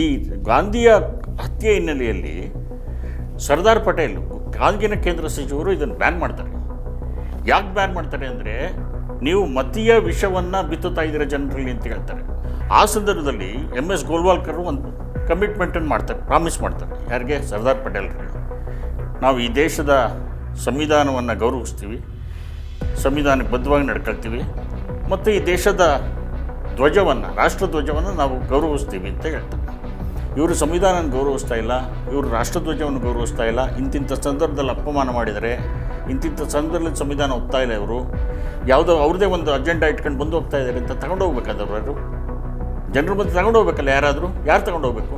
ಈ ಗಾಂಧಿಯ ಹತ್ಯೆ ಹಿನ್ನೆಲೆಯಲ್ಲಿ ಸರ್ದಾರ್ ಪಟೇಲ್, ಗಾಂಧಿನ ಕೇಂದ್ರ ಸಚಿವರು ಇದನ್ನು ಬ್ಯಾನ್ ಮಾಡ್ತಾರೆ. ಯಾಕೆ ಬ್ಯಾನ್ ಮಾಡ್ತಾರೆ ಅಂದರೆ ನೀವು ಮತೀಯ ವಿಷವನ್ನು ಬಿತ್ತುತ್ತಾ ಇದ್ದೀರ ಜನರಲ್ಲಿ ಅಂತ ಹೇಳ್ತಾರೆ. ಆ ಸಂದರ್ಭದಲ್ಲಿ ಎಂ ಎಸ್ ಗೋಲ್ವಾಲ್ಕರ್ ಒಂದು ಕಮಿಟ್ಮೆಂಟನ್ನು ಮಾಡ್ತಾರೆ ಪ್ರಾಮಿಸ್ ಮಾಡ್ತಾರೆ. ಯಾರಿಗೆ? ಸರ್ದಾರ್ ಪಟೇಲ್ರಿಗೆ. ನಾವು ಈ ದೇಶದ ಸಂವಿಧಾನವನ್ನು ಗೌರವಿಸ್ತೀವಿ, ಸಂವಿಧಾನಕ್ಕೆ ಬದ್ಧವಾಗಿ ನಡ್ಕೊಳ್ತೀವಿ, ಮತ್ತು ಈ ದೇಶದ ಧ್ವಜವನ್ನು ರಾಷ್ಟ್ರಧ್ವಜವನ್ನು ನಾವು ಗೌರವಿಸ್ತೀವಿ ಅಂತ ಹೇಳ್ತಾರೆ. ಇವರು ಸಂವಿಧಾನ ಗೌರವಿಸ್ತಾ ಇಲ್ಲ ಇವರು ರಾಷ್ಟ್ರಧ್ವಜವನ್ನು ಗೌರವಿಸ್ತಾ ಇಲ್ಲ ಇಂತಿಂಥ ಸಂದರ್ಭದಲ್ಲಿ ಅಪಮಾನ ಮಾಡಿದರೆ ಇಂತಿಂಥ ಸಂದರ್ಭದಲ್ಲಿ ಸಂವಿಧಾನ ಒಪ್ತಾ ಇಲ್ಲ ಇವರು. ಯಾವುದೋ ಅವ್ರದ್ದೇ ಒಂದು ಅಜೆಂಡಾ ಇಟ್ಕೊಂಡು ಬಂದು ಹೋಗ್ತಾ ಇದ್ದಾರೆ ಅಂತ ತಗೊಂಡು ಹೋಗ್ಬೇಕಾದವ್ರು ಯಾರು? ಜನರ ಮಧ್ಯೆ ತಗೊಂಡು ಹೋಗ್ಬೇಕಲ್ಲ ಯಾರಾದರೂ? ಯಾರು ತಗೊಂಡು ಹೋಗ್ಬೇಕು?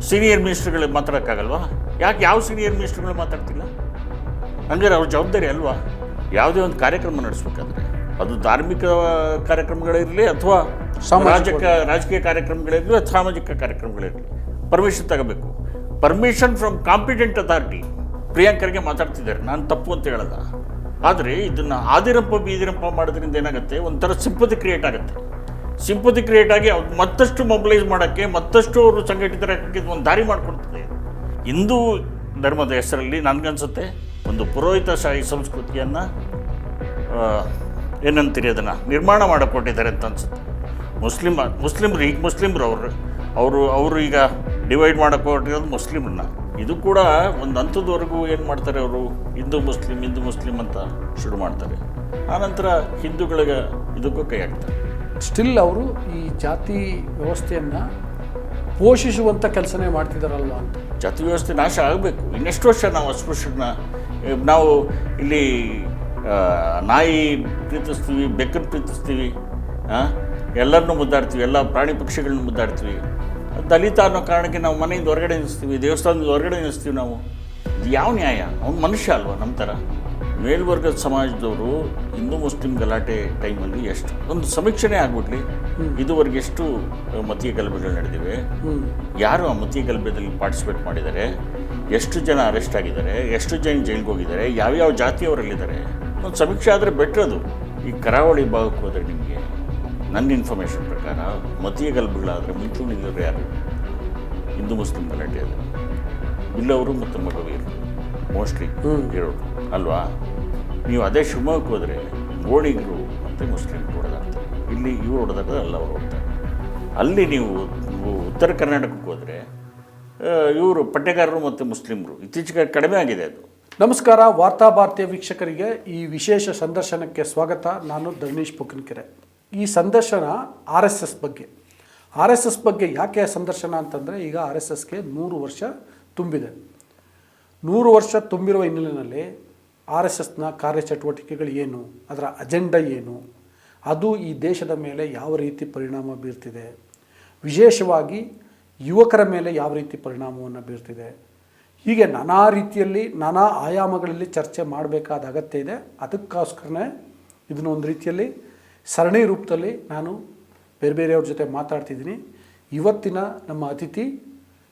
ಸೀನಿಯರ್ ಮಿನಿಸ್ಟ್ರುಗಳಿಗೆ ಮಾತಾಡೋಕ್ಕಾಗಲ್ವಾ? ಯಾಕೆ ಯಾವ ಸೀನಿಯರ್ ಮಿನಿಸ್ಟ್ರುಗಳು ಮಾತಾಡ್ತಿಲ್ಲ? ಹಂಗಾರೆ ಅವ್ರ ಜವಾಬ್ದಾರಿ ಅಲ್ವಾ? ಯಾವುದೇ ಒಂದು ಕಾರ್ಯಕ್ರಮ ನಡೆಸ್ಬೇಕಾದ್ರೆ. ಅದು ಧಾರ್ಮಿಕ ಕಾರ್ಯಕ್ರಮಗಳಿರಲಿ ಅಥವಾ ಸಾಮಾಜಿಕ ರಾಜಕ ರಾಜಕೀಯ ಕಾರ್ಯಕ್ರಮಗಳಿರಲಿ ಅಥವಾ ಸಾಮಾಜಿಕ ಕಾರ್ಯಕ್ರಮಗಳಿರಲಿ ಪರ್ಮಿಷನ್ ತಗೋಬೇಕು. ಪರ್ಮಿಷನ್ ಫ್ರಮ್ ಕಾಂಪಿಟೆಂಟ್ ಅಥಾರಿಟಿ ಪ್ರಿಯಾಂಕರಿಗೆ ಮಾತಾಡ್ತಿದ್ದಾರೆ. ನಾನು ತಪ್ಪು ಅಂತ ಹೇಳಲ್ಲ. ಆದರೆ ಇದನ್ನು ಆದಿರಂಪ, ಬೀದಿರಂಪ ಮಾಡೋದ್ರಿಂದ ಏನಾಗುತ್ತೆ? ಒಂಥರ ಸಿಂಪತಿ ಕ್ರಿಯೇಟ್ ಆಗುತ್ತೆ. ಸಿಂಪತಿ ಕ್ರಿಯೇಟ್ ಆಗಿ ಅವ್ರು ಮತ್ತಷ್ಟು ಮೊಬಿಲೈಸ್ ಮಾಡೋಕ್ಕೆ, ಮತ್ತಷ್ಟು ಅವರು ಸಂಘಟಿತರಾಗಕ್ಕೆ ಒಂದು ದಾರಿ ಮಾಡಿಕೊಡ್ತದೆ. ಹಿಂದೂ ಧರ್ಮದ ಹೆಸರಲ್ಲಿ ನನಗನ್ಸುತ್ತೆ, ಒಂದು ಪುರೋಹಿತಶಾಹಿ ಸಂಸ್ಕೃತಿಯನ್ನು ಏನಂತೀರಿ ಅದನ್ನು? ನಿರ್ಮಾಣ ಮಾಡಿಕೊಟ್ಟಿದ್ದಾರೆ ಅಂತ ಅನ್ಸುತ್ತೆ. ಮುಸ್ಲಿಮ್, ಮುಸ್ಲಿಮ್ರು ಈಗ ಮುಸ್ಲಿಮ್ರು ಅವರು ಅವರು ಅವರು ಈಗ ಡಿವೈಡ್ ಮಾಡೋಕೆ ಹೊರಟಿರೋದು ಮುಸ್ಲಿಮನ್ನ ಇದು ಕೂಡ ಒಂದು ಹಂತದವರೆಗೂ ಏನು ಮಾಡ್ತಾರೆ ಅವರು? ಹಿಂದೂ ಮುಸ್ಲಿಂ ಹಿಂದೂ ಮುಸ್ಲಿಂ ಅಂತ ಶುರು ಮಾಡ್ತಾರೆ. ಆನಂತರ ಹಿಂದೂಗಳಿಗೆ ಇದಕ್ಕೂ ಕೈ ಹಾಕ್ತಾರೆ. ಸ್ಟಿಲ್ ಅವರು ಈ ಜಾತಿ ವ್ಯವಸ್ಥೆಯನ್ನು ಪೋಷಿಸುವಂಥ ಕೆಲಸನೇ ಮಾಡ್ತಿದ್ದಾರಲ್ಲ ಅಂತ. ಜಾತಿ ವ್ಯವಸ್ಥೆ ನಾಶ ಆಗಬೇಕು. ಇನ್ನೆಷ್ಟು ವರ್ಷ ನಾವು ಅಸ್ಪೃಶ್ಯನ ನಾವು ಇಲ್ಲಿ ನಾಯಿ ಪ್ರೀತಿಸ್ತೀವಿ ಬೆಕ್ಕನ್ನು ಪ್ರೀತಿಸ್ತೀವಿ ಎಲ್ಲರನ್ನೂ ಮುದ್ದಾಡ್ತೀವಿ ಎಲ್ಲ ಪ್ರಾಣಿ ಪಕ್ಷಿಗಳನ್ನ ಮುದ್ದಾಡ್ತೀವಿ. ದಲಿತ ಅನ್ನೋ ಕಾರಣಕ್ಕೆ ನಾವು ಮನೆಯಿಂದ ಹೊರಗಡೆ ನಿಲ್ಲಿಸ್ತೀವಿ ದೇವಸ್ಥಾನದ ಹೊರಗಡೆ ನಿಲ್ಲಿಸ್ತೀವಿ ನಾವು. ಇದು ಯಾವ ನ್ಯಾಯ? ಅವ್ನು ಮನುಷ್ಯ ಅಲ್ವಾ ನಮ್ಮ ಥರ? ಮೇಲ್ವರ್ಗದ ಸಮಾಜದವರು ಹಿಂದೂ ಮುಸ್ಲಿಂ ಗಲಾಟೆ ಟೈಮಲ್ಲಿ ಎಷ್ಟು? ಒಂದು ಸಮೀಕ್ಷೆನೇ ಆಗ್ಬಿಡ್ಲಿ ಇದುವರೆಗೆ ಎಷ್ಟು ಮತೀಯ ಗಲಭೆಗಳು ನಡೆದಿವೆ? ಯಾರು ಆ ಮತೀಯ ಗಲಭೆದಲ್ಲಿ ಪಾರ್ಟಿಸಿಪೇಟ್ ಮಾಡಿದ್ದಾರೆ? ಎಷ್ಟು ಜನ ಅರೆಸ್ಟ್ ಆಗಿದ್ದಾರೆ? ಎಷ್ಟು ಜನ ಜೈಲಿಗೆ ಹೋಗಿದ್ದಾರೆ? ಯಾವ್ಯಾವ ಜಾತಿಯವರಲ್ಲಿದ್ದಾರೆ? ಒಂದು ಸಮೀಕ್ಷೆ ಆದರೆ ಬೆಟ್ರದು. ಈ ಕರಾವಳಿ ಭಾಗಕ್ಕೆ ಹೋದರೆ ನಿಮಗೆ ನನ್ನ ಇನ್ಫಾರ್ಮೇಷನ್ ಪ್ರಕಾರ ಮತೀಯ ಗಲಭೆಗಳಾದರೆ ಮುಂಚೂಣಿದ್ರು ಯಾರು? ಹಿಂದೂ ಮುಸ್ಲಿಂ ಗಲಾಟೆ ಇಲ್ಲವರು ಬಿಲ್ಲವರು ಮತ್ತು ಮಗವೀರು ಮೋಸ್ಟ್ಲಿ ಹೇಳೋರು ಅಲ್ವಾ? ನೀವು ಅದೇ ಶಿವಮೊಗ್ಗಕ್ಕೆ ಹೋದರೆ ಗೋಣಿಗರು ಮತ್ತು ಮುಸ್ಲಿಮ್ ಹೊಡೆದಾಡ್ತಾರೆ ಇಲ್ಲಿ ಇವ್ರು ಹೊಡೆದಾಗ ಅಲ್ಲ ಅವರು ಹೊಡ್ತಾರೆ ಅಲ್ಲಿ ನೀವು ಉತ್ತರ ಕರ್ನಾಟಕಕ್ಕೆ ಹೋದರೆ ಇವರು ಪಟ್ಟೆಗಾರರು ಮತ್ತು ಮುಸ್ಲಿಮರು. ಇತ್ತೀಚೆಗೆ ಕಡಿಮೆ ಆಗಿದೆ ಅದು. ನಮಸ್ಕಾರ ವಾರ್ತಾ ಭಾರತೀಯ ವೀಕ್ಷಕರಿಗೆ ಈ ವಿಶೇಷ ಸಂದರ್ಶನಕ್ಕೆ ಸ್ವಾಗತ. ನಾನು ಧರ್ಣೀಶ್ ಪುಕ್ಕನ್ಕೆರೆ ಈ ಸಂದರ್ಶನ ಆರ್ ಎಸ್ ಎಸ್ ಬಗ್ಗೆ. ಆರ್ ಎಸ್ ಎಸ್ ಬಗ್ಗೆ ಯಾಕೆ ಸಂದರ್ಶನ ಅಂತಂದರೆ ಈಗ ಆರ್ ಎಸ್ ಎಸ್ಗೆ ನೂರು ವರ್ಷ ತುಂಬಿದೆ. ನೂರು ವರ್ಷ ತುಂಬಿರುವ ಹಿನ್ನೆಲೆಯಲ್ಲಿ ಆರ್ ಎಸ್ ಎಸ್ನ ಕಾರ್ಯಚಟುವಟಿಕೆಗಳು ಏನು, ಅದರ ಅಜೆಂಡಾ ಏನು, ಅದು ಈ ದೇಶದ ಮೇಲೆ ಯಾವ ರೀತಿ ಪರಿಣಾಮ ಬೀರ್ತಿದೆ, ವಿಶೇಷವಾಗಿ ಯುವಕರ ಮೇಲೆ ಯಾವ ರೀತಿ ಪರಿಣಾಮವನ್ನು ಬೀರ್ತಿದೆ, ಹೀಗೆ ನಾನಾ ರೀತಿಯಲ್ಲಿ ನಾನಾ ಆಯಾಮಗಳಲ್ಲಿ ಚರ್ಚೆ ಮಾಡಬೇಕಾದ ಅಗತ್ಯ ಇದೆ. ಅದಕ್ಕೋಸ್ಕರನೇ ಇದನ್ನ ಒಂದು ರೀತಿಯಲ್ಲಿ ಸರಣಿ ರೂಪದಲ್ಲಿ ನಾನು ಬೇರೆ ಬೇರೆಯವ್ರ ಜೊತೆ ಮಾತಾಡ್ತಿದ್ದೀನಿ. ಇವತ್ತಿನ ನಮ್ಮ ಅತಿಥಿ,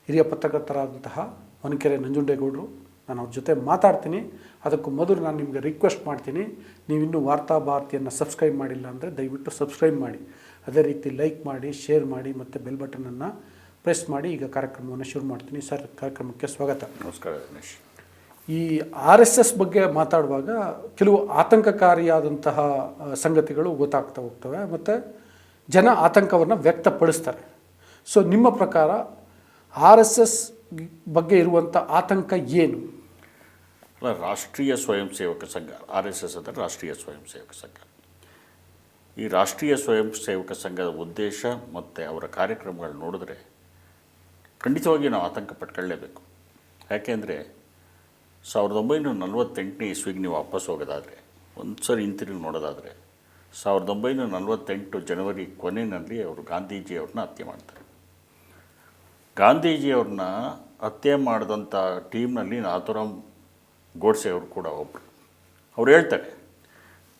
ಹಿರಿಯ ಪತ್ರಕರ್ತರಾದಂತಹ ವನಕೆರೆ ನಂಜುಂಡೇಗೌಡರು, ನಾನು ಅವ್ರ ಜೊತೆ ಮಾತಾಡ್ತೀನಿ. ಅದಕ್ಕೂ ಮೊದಲು ನಾನು ನಿಮಗೆ ರಿಕ್ವೆಸ್ಟ್ ಮಾಡ್ತೀನಿ. ನೀವಿನ್ನೂ ವಾರ್ತಾ ಭಾರತಿಯನ್ನು ಸಬ್ಸ್ಕ್ರೈಬ್ ಮಾಡಿಲ್ಲ ಅಂದರೆ ದಯವಿಟ್ಟು ಸಬ್ಸ್ಕ್ರೈಬ್ ಮಾಡಿ. ಅದೇ ರೀತಿ ಲೈಕ್ ಮಾಡಿ ಶೇರ್ ಮಾಡಿ ಮತ್ತು ಬೆಲ್ ಬಟನನ್ನು ಪ್ರೆಸ್ ಮಾಡಿ. ಈಗ ಕಾರ್ಯಕ್ರಮವನ್ನು ಶುರು ಮಾಡ್ತೀನಿ. ಸರ್, ಕಾರ್ಯಕ್ರಮಕ್ಕೆ ಸ್ವಾಗತ. ನಮಸ್ಕಾರ ದಿನೇಶ್ ಈ ಆರ್ ಎಸ್ ಎಸ್ ಬಗ್ಗೆ ಮಾತಾಡುವಾಗ ಕೆಲವು ಆತಂಕಕಾರಿಯಾದಂತಹ ಸಂಗತಿಗಳು ಗೊತ್ತಾಗ್ತಾ ಹೋಗ್ತವೆ. ಮತ್ತು ಜನ ಆತಂಕವನ್ನು ವ್ಯಕ್ತಪಡಿಸ್ತಾರೆ. ಸೊ ನಿಮ್ಮ ಪ್ರಕಾರ ಆರ್ ಎಸ್ ಎಸ್ ಬಗ್ಗೆ ಇರುವಂಥ ಆತಂಕ ಏನು? ಅಲ್ಲ, ರಾಷ್ಟ್ರೀಯ ಸ್ವಯಂ ಸೇವಕ ಸಂಘ, ಆರ್ ಎಸ್ ಎಸ್ ಅಂದರೆ ರಾಷ್ಟ್ರೀಯ ಸ್ವಯಂ ಸೇವಕ ಸಂಘ. ಈ ರಾಷ್ಟ್ರೀಯ ಸ್ವಯಂ ಸೇವಕ ಸಂಘದ ಉದ್ದೇಶ ಮತ್ತು ಅವರ ಕಾರ್ಯಕ್ರಮಗಳು ನೋಡಿದ್ರೆ ಖಂಡಿತವಾಗಿ ನಾವು ಆತಂಕ ಪಟ್ಕೊಳ್ಳೇಬೇಕು. ಯಾಕೆಂದರೆ ಸಾವಿರದ ಒಂಬೈನೂರ ನಲವತ್ತೆಂಟನೇ ಇಸ್ವಿಗೆ ನೀವು ವಾಪಸ್ ಹೋಗೋದಾದರೆ ಒಂದು ಸರಿ ಹಿಂತಿರುಗಿ ನೋಡೋದಾದರೆ, ಸಾವಿರದ ಒಂಬೈನೂರ ನಲವತ್ತೆಂಟು ಜನವರಿ ಕೊನೆಯಲ್ಲಿ ಅವರು ಗಾಂಧೀಜಿಯವ್ರನ್ನ ಹತ್ಯೆ ಮಾಡ್ತಾರೆ. ಗಾಂಧೀಜಿಯವ್ರನ್ನ ಹತ್ಯೆ ಮಾಡಿದಂಥ ಟೀಮ್ನಲ್ಲಿ ನಾಥುರಾಮ್ ಗೋಡ್ಸೆ ಅವರು ಕೂಡ ಒಬ್ಬರು ಅವ್ರು ಹೇಳ್ತಾರೆ,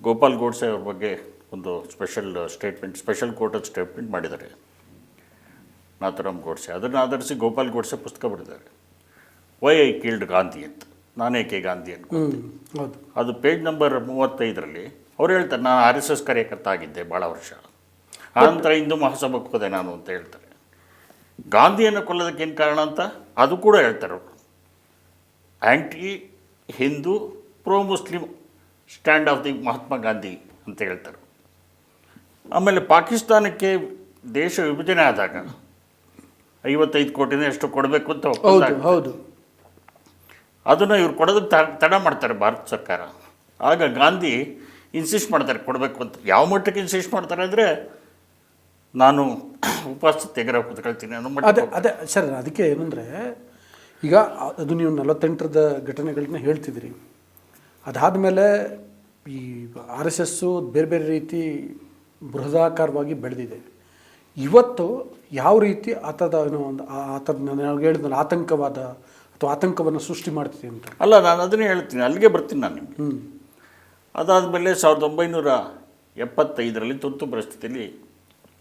ಗೋಪಾಲ್ ಗೋಡ್ಸೆ ಅವ್ರ ಬಗ್ಗೆ ಒಂದು ಸ್ಪೆಷಲ್ ಸ್ಟೇಟ್ಮೆಂಟ್, ಸ್ಪೆಷಲ್ ಕೋರ್ಟಲ್ಲಿ ಸ್ಟೇಟ್ಮೆಂಟ್ ಮಾಡಿದ್ದಾರೆ. ನಾಥುರಾಮ್ ಗೋಡ್ಸೆ, ಅದನ್ನು ಆಧರಿಸಿ ಗೋಪಾಲ್ ಗೋಡ್ಸೆ ಪುಸ್ತಕ ಬರೆದಿದ್ದಾರೆ. ವೈ ಐ ಕಿಲ್ಡ್ ಗಾಂಧಿ ಅಂತ. ನಾನೇಕೆ ಗಾಂಧಿ ಅಂತ ಹೌದು. ಅದು ಪೇಜ್ ನಂಬರ್ ಮೂವತ್ತೈದರಲ್ಲಿ ಅವ್ರು ಹೇಳ್ತಾರೆ ನಾನು ಆರ್ ಎಸ್ ಎಸ್ ಕಾರ್ಯಕರ್ತ ಆಗಿದ್ದೆ ಭಾಳ ವರ್ಷ. ಆನಂತರ ಹಿಂದೂ ಮಹಾಸಭಕ್ಕೆ ಹೋದೆ ನಾನು ಅಂತ ಹೇಳ್ತಾರೆ. ಗಾಂಧಿಯನ್ನು ಕೊಲ್ಲೋದಕ್ಕೆ ಏನು ಕಾರಣ ಅಂತ ಅದು ಕೂಡ ಹೇಳ್ತಾರೆ ಅವರು. Anti Hindu pro Muslim stand of the Mahatma Gandhi ಅಂತ ಹೇಳ್ತಾರೆ. ಆಮೇಲೆ ಪಾಕಿಸ್ತಾನಕ್ಕೆ ದೇಶ ವಿಭಜನೆ ಆದಾಗ ಐವತ್ತೈದು ಕೋಟಿನ ಎಷ್ಟು ಕೊಡಬೇಕು ಅಂತ ಹೌದು. ಅದನ್ನು ಇವ್ರು ಕೊಡೋದಕ್ಕೆ ತ- ತಡ ಮಾಡ್ತಾರೆ ಭಾರತ ಸರ್ಕಾರ. ಆಗ ಗಾಂಧಿ ಇನ್ಸಿಸ್ಟ್ ಮಾಡ್ತಾರೆ ಕೊಡಬೇಕು ಅಂತ. ಯಾವ ಮಟ್ಟಕ್ಕೆ ಇನ್ಸಿಸ್ಟ್ ಮಾಡ್ತಾರೆ ಅಂದರೆ ನಾನು ಉಪವಾಸ ತೆಗೆರ ಕೂತ್ಕೊಳ್ತೀನಿ ಅನ್ನೋ ಮಟ್ಟ ಅದೇ ಅದೇ ಸರ್ ಅದಕ್ಕೆ ಏನಂದರೆ ಈಗ ಅದು ನೀವು ನಲವತ್ತೆಂಟರದ ಘಟನೆಗಳನ್ನ ಹೇಳ್ತಿದ್ದೀರಿ. ಅದಾದಮೇಲೆ ಈ ಆರ್ ಎಸ್ ಎಸ್ಸು ಬೇರೆ ಬೇರೆ ರೀತಿ ಬೃಹದಾಕಾರವಾಗಿ ಬೆಳೆದಿದೆ. ಇವತ್ತು ಯಾವ ರೀತಿ ಆತದ ಏನೋ ಒಂದು ಆತದ ನಾನು ಹೇಳಿದ್ನಲ್ಲ ಆತಂಕವಾದ ಅಥವಾ ಆತಂಕವನ್ನು ಸೃಷ್ಟಿ ಮಾಡ್ತಿದೆ ಅಂತ. ಅಲ್ಲ ನಾನು ಅದನ್ನೇ ಹೇಳ್ತೀನಿ. ಅಲ್ಲಿಗೆ ಬರ್ತೀನಿ ನಾನು ನಿಮಗೆ. ಅದಾದಮೇಲೆ ಸಾವಿರದ ಒಂಬೈನೂರ ಎಪ್ಪತ್ತೈದರಲ್ಲಿ ತುರ್ತು ಪರಿಸ್ಥಿತಿಯಲ್ಲಿ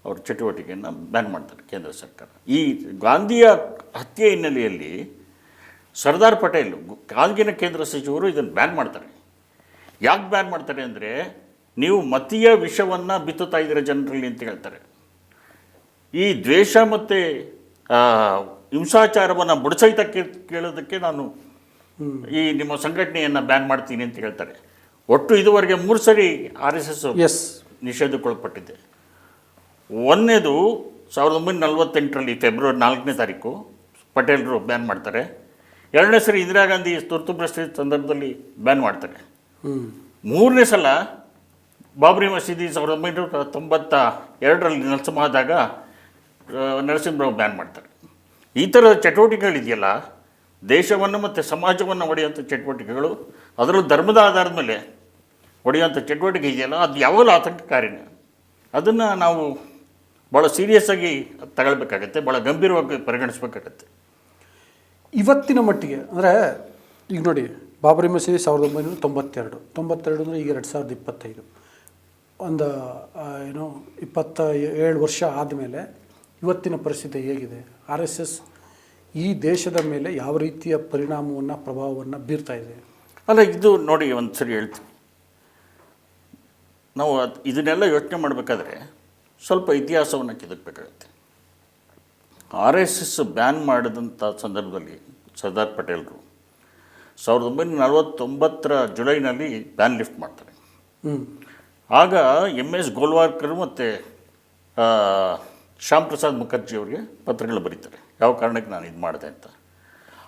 ಅವ್ರ ಚಟುವಟಿಕೆಯನ್ನು ಬ್ಯಾನ್ ಮಾಡ್ತಾರೆ ಕೇಂದ್ರ ಸರ್ಕಾರ. ಈ ಗಾಂಧಿಯ ಹತ್ಯೆ ಹಿನ್ನೆಲೆಯಲ್ಲಿ ಸರ್ದಾರ್ ಪಟೇಲ್ ಗಾಂಧಿನ ಕೇಂದ್ರ ಸಚಿವರು ಇದನ್ನು ಬ್ಯಾನ್ ಮಾಡ್ತಾರೆ. ಯಾಕೆ ಬ್ಯಾನ್ ಮಾಡ್ತಾರೆ ಅಂದರೆ ನೀವು ಮತೀಯ ವಿಷವನ್ನು ಬಿತ್ತುತ್ತಾ ಇದ್ದೀರ ಜನರಲ್ಲಿ ಅಂತ ಹೇಳ್ತಾರೆ. ಈ ದ್ವೇಷ ಮತ್ತು ಹಿಂಸಾಚಾರವನ್ನು ಬುಡಸಹಿತಕ್ಕೆ ಕೇಳೋದಕ್ಕೆ ನಾನು ಈ ನಿಮ್ಮ ಸಂಘಟನೆಯನ್ನು ಬ್ಯಾನ್ ಮಾಡ್ತೀನಿ ಅಂತ ಹೇಳ್ತಾರೆ. ಒಟ್ಟು ಇದುವರೆಗೆ ಮೂರು ಸರಿ ಆರ್ ಎಸ್ ಎಸ್ ಎಸ್ ನಿಷೇಧಕ್ಕೊಳಪಟ್ಟಿದೆ ಒಂದನೇದು ಸಾವಿರದ ಒಂಬೈನೂರ ನಲವತ್ತೆಂಟರಲ್ಲಿ ಫೆಬ್ರವರಿ ನಾಲ್ಕನೇ ತಾರೀಕು ಪಟೇಲರು ಬ್ಯಾನ್ ಮಾಡ್ತಾರೆ. ಎರಡನೇ ಸರಿ ಇಂದಿರಾ ಗಾಂಧಿ ತುರ್ತು ಪರಿಸ್ಥಿತಿ ಸಂದರ್ಭದಲ್ಲಿ ಬ್ಯಾನ್ ಮಾಡ್ತಾರೆ. ಮೂರನೇ ಸಲ ಬಾಬ್ರಿ ಮಸೀದಿ ಸಾವಿರದ ಒಂಬೈನೂರ ತೊಂಬತ್ತ ಎರಡರಲ್ಲಿ ನರಸಿಂಹ ಆದಾಗ ನರಸಿಂಹರಾವ್ ಬ್ಯಾನ್ ಮಾಡ್ತಾರೆ. ಈ ಥರದ ಚಟುವಟಿಕೆಗಳಿದೆಯಲ್ಲ, ದೇಶವನ್ನು ಮತ್ತು ಸಮಾಜವನ್ನು ಒಡೆಯುವಂಥ ಚಟುವಟಿಕೆಗಳು ಅದರಲ್ಲೂ ಧರ್ಮದ ಆಧಾರದ ಮೇಲೆ ಒಡೆಯುವಂಥ ಚಟುವಟಿಕೆ ಇದೆಯಲ್ಲ, ಅದು ಯಾವಾಗಲೂ ಆತಂಕಕಾರಿನೇ. ಅದನ್ನು ನಾವು ಭಾಳ ಸೀರಿಯಸ್ ಆಗಿ ತಗೊಳ್ಬೇಕಾಗತ್ತೆ ಭಾಳ ಗಂಭೀರವಾಗಿ ಪರಿಗಣಿಸ್ಬೇಕಾಗತ್ತೆ. ಇವತ್ತಿನ ಮಟ್ಟಿಗೆ, ಅಂದರೆ ಈಗ ನೋಡಿ, ಬಾಬರಿ ಮಸೀದಿ ಸಾವಿರದ ಒಂಬೈನೂರ ತೊಂಬತ್ತೆರಡು. ತೊಂಬತ್ತೆರಡು ಅಂದರೆ ಈಗ ಎರಡು ಸಾವಿರದ ಇಪ್ಪತ್ತೈದು. ಒಂದು ಏನು, ಇಪ್ಪತ್ತ ಏಳು ವರ್ಷ ಆದಮೇಲೆ ಇವತ್ತಿನ ಪರಿಸ್ಥಿತಿ ಹೇಗಿದೆ? ಆರ್ ಎಸ್ ಎಸ್ ಈ ದೇಶದ ಮೇಲೆ ಯಾವ ರೀತಿಯ ಪರಿಣಾಮವನ್ನು ಪ್ರಭಾವವನ್ನು ಬೀರ್ತಾ ಇದೆ? ಅಲ್ಲ ಇದು ನೋಡಿ ಒಂದು ಸರಿ ಹೇಳ್ತೀನಿ. ನಾವು ಅದು ಇದನ್ನೆಲ್ಲ ಯೋಚನೆ ಮಾಡಬೇಕಾದ್ರೆ ಸ್ವಲ್ಪ ಇತಿಹಾಸವನ್ನು ಕೆದಕಬೇಕಾಗತ್ತೆ. ಆರ್ ಎಸ್ ಎಸ್ ಬ್ಯಾನ್ ಮಾಡಿದಂಥ ಸಂದರ್ಭದಲ್ಲಿ ಸರ್ದಾರ್ ಪಟೇಲರು ಸಾವಿರದ ಒಂಬೈನೂರ ನಲವತ್ತೊಂಬತ್ತರ ಜುಲೈನಲ್ಲಿ ಬ್ಯಾನ್ ಲಿಫ್ಟ್ ಮಾಡ್ತಾರೆ. ಆಗ ಎಂ ಎಸ್ ಗೋಲ್ವಾರ್ಕರ್ ಮತ್ತು ಶ್ಯಾಮ್ ಪ್ರಸಾದ್ ಮುಖರ್ಜಿ ಅವರಿಗೆ ಪತ್ರಗಳು ಬರೀತಾರೆ. ಯಾವ ಕಾರಣಕ್ಕೆ ನಾನು ಇದು ಮಾಡಿದೆ ಅಂತ.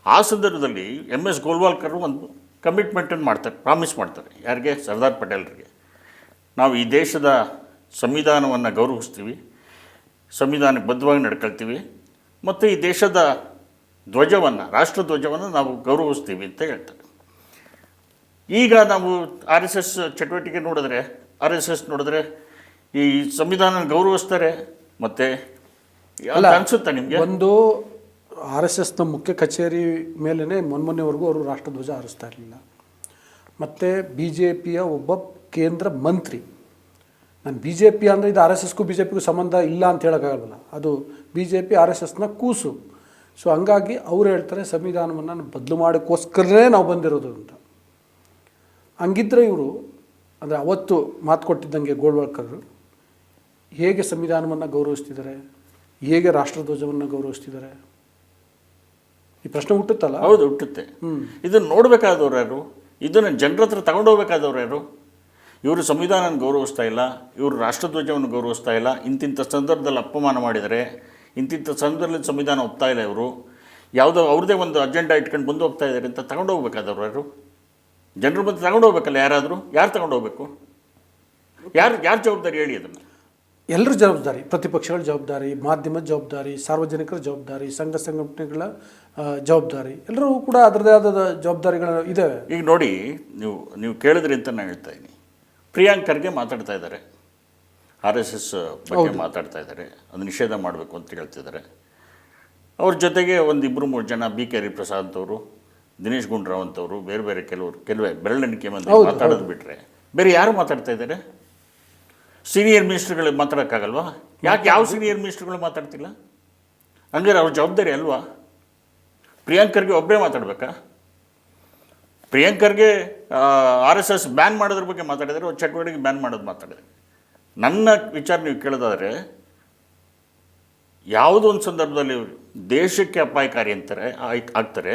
ಆ ಸಂದರ್ಭದಲ್ಲಿ ಎಂ ಎಸ್ ಗೋಲ್ವಾಲ್ಕರ್ ಒಂದು ಕಮಿಟ್ಮೆಂಟನ್ನು ಮಾಡ್ತಾರೆ ಪ್ರಾಮಿಸ್ ಮಾಡ್ತಾರೆ. ಯಾರಿಗೆ? ಸರ್ದಾರ್ ಪಟೇಲ್ರಿಗೆ. ನಾವು ಈ ದೇಶದ ಸಂವಿಧಾನವನ್ನು ಗೌರವಿಸ್ತೀವಿ, ಸಂವಿಧಾನಕ್ಕೆ ಬದ್ಧವಾಗಿ ನಡ್ಕೊಳ್ತೀವಿ, ಮತ್ತು ಈ ದೇಶದ ಧ್ವಜವನ್ನು, ರಾಷ್ಟ್ರ ಧ್ವಜವನ್ನು ನಾವು ಗೌರವಿಸ್ತೀವಿ ಅಂತ ಹೇಳ್ತಾರೆ. ಈಗ ನಾವು ಆರ್ ಎಸ್ ಎಸ್ ಚಟುವಟಿಕೆ ನೋಡಿದ್ರೆ, ಆರ್ ಎಸ್ ಎಸ್ ನೋಡಿದ್ರೆ ಈ ಸಂವಿಧಾನ ಗೌರವಿಸ್ತಾರೆ ಮತ್ತು ಅಲ್ಲ. ನಿಮ್ಗೆ ನಿಮಗೆ? ಒಂದು ಆರ್ ಎಸ್ ಎಸ್ನ ಮುಖ್ಯ ಕಚೇರಿ ಮೇಲೇ ಮೊನ್ಮೊನ್ನೆವರೆಗೂ ಅವರು ರಾಷ್ಟ್ರಧ್ವಜ ಹಾರಿಸ್ತಾ ಇರಲಿಲ್ಲ. ಮತ್ತು ಬಿ ಜೆ ಪಿಯ ಒಬ್ಬ ಕೇಂದ್ರ ಮಂತ್ರಿ. ನಾನು ಬಿ ಜೆ ಪಿ ಅಂದರೆ ಇದು ಆರ್ ಎಸ್ ಎಸ್ಗೂ ಬಿ ಜೆ ಪಿಗೂ ಸಂಬಂಧ ಇಲ್ಲ ಅಂತ ಹೇಳೋಕ್ಕಾಗಲ್ಲ ಅದು B J P R S ಎಸ್ನ ಕೂಸು. ಸೊ ಹಂಗಾಗಿ ಅವ್ರು ಹೇಳ್ತಾರೆ ಸಂವಿಧಾನವನ್ನು ಬದಲು ಮಾಡೋಕ್ಕೋಸ್ಕರನೇ ನಾವು ಬಂದಿರೋದು ಅಂತ. ಹಂಗಿದ್ರೆ ಇವರು ಅಂದರೆ ಅವತ್ತು ಮಾತು ಕೊಟ್ಟಿದ್ದಂಗೆ ಗೋಳ್ವಾಳ್ಕರ್. ಹೇಗೆ ಸಂವಿಧಾನವನ್ನು ಗೌರವಿಸ್ತಿದ್ದಾರೆ? ಹೇಗೆ ರಾಷ್ಟ್ರಧ್ವಜವನ್ನು ಗೌರವಿಸ್ತಿದ್ದಾರೆ? ಈ ಪ್ರಶ್ನೆ ಹುಟ್ಟುತ್ತಲ್ಲ? ಹೌದು ಹುಟ್ಟುತ್ತೆ. ಇದನ್ನು ನೋಡಬೇಕಾದವ್ರು ಯಾರು? ಇದನ್ನು ಜನರ ಹತ್ರ ತಗೊಂಡೋಗ್ಬೇಕಾದವ್ರು ಯಾರು? ಇವರು ಸಂವಿಧಾನ ಗೌರವಿಸ್ತಾ ಇಲ್ಲ ಇವರು ರಾಷ್ಟ್ರಧ್ವಜವನ್ನು ಗೌರವಿಸ್ತಾ ಇಲ್ಲ. ಇಂತಿಂಥ ಸಂದರ್ಭದಲ್ಲಿ ಅಪಮಾನ ಮಾಡಿದರೆ ಇಂತಿಂಥ ಸಂದರ್ಭದಲ್ಲಿ ಸಂವಿಧಾನ ಒಪ್ತಾ ಇಲ್ಲ ಇವರು. ಯಾವುದೋ ಅವ್ರದ್ದೇ ಒಂದು ಅಜೆಂಡಾ ಇಟ್ಕೊಂಡು ಬಂದು ಹೋಗ್ತಾ ಇದ್ದಾರೆ ಅಂತ ತಗೊಂಡೋಗ್ಬೇಕಾದವ್ರು ಯಾರು? ಜನರ ಬಂದು ತಗೊಂಡೋಗ್ಬೇಕಲ್ಲ ಯಾರಾದರೂ? ಯಾರು ತಗೊಂಡೋಗ್ಬೇಕು ಯಾರು ಯಾರು ಜವಾಬ್ದಾರಿ ಹೇಳಿ ಅದನ್ನು? ಎಲ್ಲರ ಜವಾಬ್ದಾರಿ ಪ್ರತಿಪಕ್ಷಗಳ ಜವಾಬ್ದಾರಿ ಮಾಧ್ಯಮದ ಜವಾಬ್ದಾರಿ ಸಾರ್ವಜನಿಕರ ಜವಾಬ್ದಾರಿ ಸಂಘ ಸಂಘಟನೆಗಳ ಜವಾಬ್ದಾರಿ ಎಲ್ಲರೂ ಕೂಡ ಅದರದೇ ಆದ ಜವಾಬ್ದಾರಿಗಳು ಇದೆ. ಈಗ ನೋಡಿ ನೀವು ನೀವು ಕೇಳಿದ್ರಿ ಅಂತ ನಾನು ಹೇಳ್ತಾ ಇದ್ದೀನಿ. ಪ್ರಿಯಾಂಕರ್ಗೆ ಮಾತಾಡ್ತಾ ಇದ್ದಾರೆ. ಆರ್ ಎಸ್ ಎಸ್ ಬಗ್ಗೆ ಮಾತಾಡ್ತಾ ಇದ್ದಾರೆ. ಅದು ನಿಷೇಧ ಮಾಡಬೇಕು ಅಂತ ಹೇಳ್ತಿದ್ದಾರೆ. ಅವ್ರ ಜೊತೆಗೆ ಒಂದು ಇಬ್ಬರು ಮೂರು ಜನ ಬಿ ಕೆ ಹರಿಪ್ರಸಾದ್ ಅಂತವರು ದಿನೇಶ್ ಗುಂಡ್ರಾವ್ ಅಂತವರು ಬೇರೆ ಬೇರೆ ಕೆಲವರು ಕೆಲವೇ ಬೆರಳೆಣಿಕೆ ಮಂದಿ ಮಾತಾಡೋದು ಬಿಟ್ಟರೆ ಬೇರೆ ಯಾರು ಮಾತಾಡ್ತಾ ಇದ್ದಾರೆ? ಸೀನಿಯರ್ ಮಿನಿಸ್ಟ್ರುಗಳು ಮಾತಾಡೋಕ್ಕಾಗಲ್ವಾ? ಯಾಕೆ ಯಾವ ಸೀನಿಯರ್ ಮಿನಿಸ್ಟ್ರುಗಳು ಮಾತಾಡ್ತಿಲ್ಲ? ಹಂಗಾರೆ ಅವ್ರ ಜವಾಬ್ದಾರಿ ಅಲ್ವಾ? ಪ್ರಿಯಾಂಕರ್ಗೆ ಒಬ್ಬರೇ ಮಾತಾಡ್ಬೇಕಾ? ಪ್ರಿಯಾಂಕರ್ಗೆ ಆರ್ ಎಸ್ ಎಸ್ ಬ್ಯಾನ್ ಮಾಡೋದ್ರ ಬಗ್ಗೆ ಮಾತಾಡಿದರೆ ಅವ್ರ ಚಟುವಟಿಕೆ ಬ್ಯಾನ್ ಮಾಡೋದು ಮಾತಾಡಿದರೆ. ನನ್ನ ವಿಚಾರ ನೀವು ಕೇಳೋದಾದರೆ ಯಾವುದೋ ಒಂದು ಸಂದರ್ಭದಲ್ಲಿ ದೇಶಕ್ಕೆ ಅಪಾಯಕಾರಿ ಅಂತಾರೆ ಆಗ್ತಾರೆ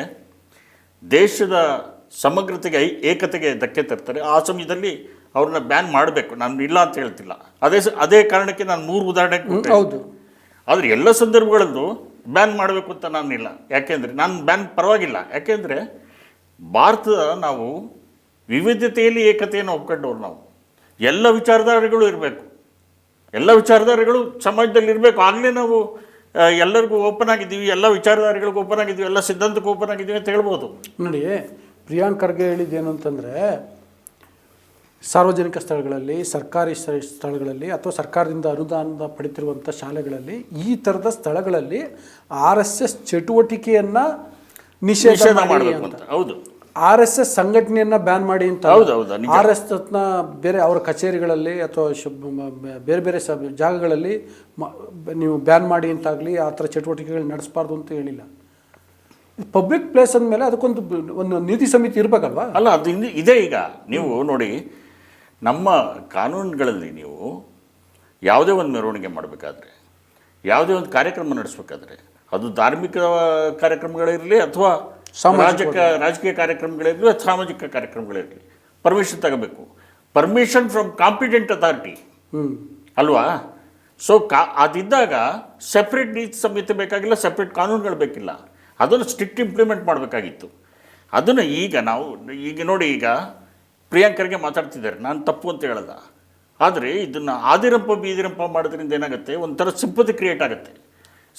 ದೇಶದ ಸಮಗ್ರತೆಗೆ ಐ ಏಕತೆಗೆ ಧಕ್ಕೆ ತರ್ತಾರೆ ಆ ಸಮಯದಲ್ಲಿ ಅವ್ರನ್ನ ಬ್ಯಾನ್ ಮಾಡಬೇಕು. ನಾನು ಇಲ್ಲ ಅಂತ ಹೇಳ್ತಿಲ್ಲ. ಅದೇ ಸ- ಅದೇ ಕಾರಣಕ್ಕೆ ನಾನು ಮೂರು ಉದಾಹರಣೆ. ಹೌದು. ಆದರೆ ಎಲ್ಲ ಸಂದರ್ಭಗಳಲ್ಲೂ ಬ್ಯಾನ್ ಮಾಡಬೇಕು ಅಂತ ನಾನು ಇಲ್ಲ. ಯಾಕೆಂದರೆ ನಾನು ಬ್ಯಾನ್ ಪರವಾಗಿಲ್ಲ. ಯಾಕೆಂದರೆ ಭಾರತದ ನಾವು ವಿವಿಧತೆಯಲ್ಲಿ ಏಕತೆಯನ್ನು ಒಪ್ಕೊಂಡವ್ರು ನಾವು. ಎಲ್ಲ ವಿಚಾರಧಾರೆಗಳು ಇರಬೇಕು. ಎಲ್ಲ ವಿಚಾರಧಾರೆಗಳು ಸಮಾಜದಲ್ಲಿ ಇರಬೇಕು. ಆಗಲೇ ನಾವು ಎಲ್ಲರಿಗೂ ಓಪನ್ ಆಗಿದ್ದೀವಿ. ಎಲ್ಲ ವಿಚಾರಧಾರೆಗಳಿಗೂ ಓಪನ್ ಆಗಿದ್ದೀವಿ. ಎಲ್ಲ ಸಿದ್ಧಾಂತಕ್ಕೂ ಓಪನ್ ಆಗಿದ್ದೀವಿ ಅಂತ ಹೇಳ್ಬೋದು. ನೋಡಿ ಪ್ರಿಯಾಂಕ್ ಖರ್ಗೆ ಹೇಳಿದ್ದೇನು ಅಂತಂದರೆ ಸಾರ್ವಜನಿಕ ಸ್ಥಳಗಳಲ್ಲಿ ಸರ್ಕಾರಿ ಸ್ಥಳಗಳಲ್ಲಿ ಅಥವಾ ಸರ್ಕಾರದಿಂದ ಅನುದಾನ ಪಡಿತಿರುವಂಥ ಶಾಲೆಗಳಲ್ಲಿ ಈ ಥರದ ಸ್ಥಳಗಳಲ್ಲಿ ಆರ್ ಎಸ್ ಎಸ್ ಚಟುವಟಿಕೆಯನ್ನು ನಿಷೇಧ ಮಾಡಬೇಕು ಅಂತ. ಹೌದು. ಆರ್ ಎಸ್ ಎಸ್ ಸಂಘಟನೆಯನ್ನ ಬ್ಯಾನ್ ಮಾಡಿ ಅಂತ. ಹೌದು, ಹೌದು, ನಿಜ. ಆರ್ ಎಸ್ ಎಸ್ನ ಬೇರೆ ಅವರ ಕಚೇರಿಗಳಲ್ಲಿ ಅಥವಾ ಬೇರೆ ಬೇರೆ ಜಾಗಗಳಲ್ಲಿ ನೀವು ಬ್ಯಾನ್ ಮಾಡಿ ಅಂತಾಗಲಿ ಆ ಥರ ಚಟುವಟಿಕೆಗಳು ನಡೆಸಬಾರ್ದು ಅಂತ ಹೇಳಿಲ್ಲ. ಪಬ್ಲಿಕ್ ಪ್ಲೇಸ್ ಅಂದಮೇಲೆ ಅದಕ್ಕೊಂದು ಒಂದು ನೀತಿ ಸಮಿತಿ ಇರಬೇಕಲ್ವಾ? ಅಲ್ಲ ಅದು ಇದೆ ಈಗ. ನೀವು ನೋಡಿ ನಮ್ಮ ಕಾನೂನುಗಳಲ್ಲಿ ನೀವು ಯಾವುದೇ ಒಂದು ಮೆರವಣಿಗೆ ಮಾಡಬೇಕಾದ್ರೆ ಯಾವುದೇ ಒಂದು ಕಾರ್ಯಕ್ರಮ ನಡೆಸಬೇಕಾದ್ರೆ ಅದು ಧಾರ್ಮಿಕ ಕಾರ್ಯಕ್ರಮಗಳಿರಲಿ ಅಥವಾ ಸಾಮಾಜಿಕ ರಾಜಕೀಯ ಕಾರ್ಯಕ್ರಮಗಳಿರಲಿ ಅಥವಾ ಸಾಮಾಜಿಕ ಕಾರ್ಯಕ್ರಮಗಳಿರಲಿ ಪರ್ಮಿಷನ್ ತಗೋಬೇಕು. ಪರ್ಮಿಷನ್ ಫ್ರಮ್ ಕಾಂಪಿಟೆಂಟ್ ಅಥಾರಿಟಿ ಅಲ್ವಾ? ಸೊ ಕಾ ಅದಿದ್ದಾಗ ಸೆಪ್ರೇಟ್ ನೀತಿ ಸಂಹಿತೆ ಬೇಕಾಗಿಲ್ಲ ಸೆಪ್ರೇಟ್ ಕಾನೂನುಗಳು ಬೇಕಿಲ್ಲ. ಅದನ್ನು ಸ್ಟ್ರಿಕ್ಟ್ ಇಂಪ್ಲಿಮೆಂಟ್ ಮಾಡಬೇಕಾಗಿತ್ತು. ಅದನ್ನು ಈಗ ನಾವು ಈಗ ನೋಡಿ ಈಗ ಪ್ರಿಯಾಂಕರ್ಗೆ ಮಾತಾಡ್ತಿದ್ದಾರೆ. ನಾನು ತಪ್ಪು ಅಂತ ಹೇಳಲ್ಲ. ಆದರೆ ಇದನ್ನು ಆದಿರಂಪ ಬೀದಿರಂಪ ಮಾಡೋದ್ರಿಂದ ಏನಾಗುತ್ತೆ? ಒಂಥರ ಸಿಂಪತಿ ಕ್ರಿಯೇಟ್ ಆಗುತ್ತೆ.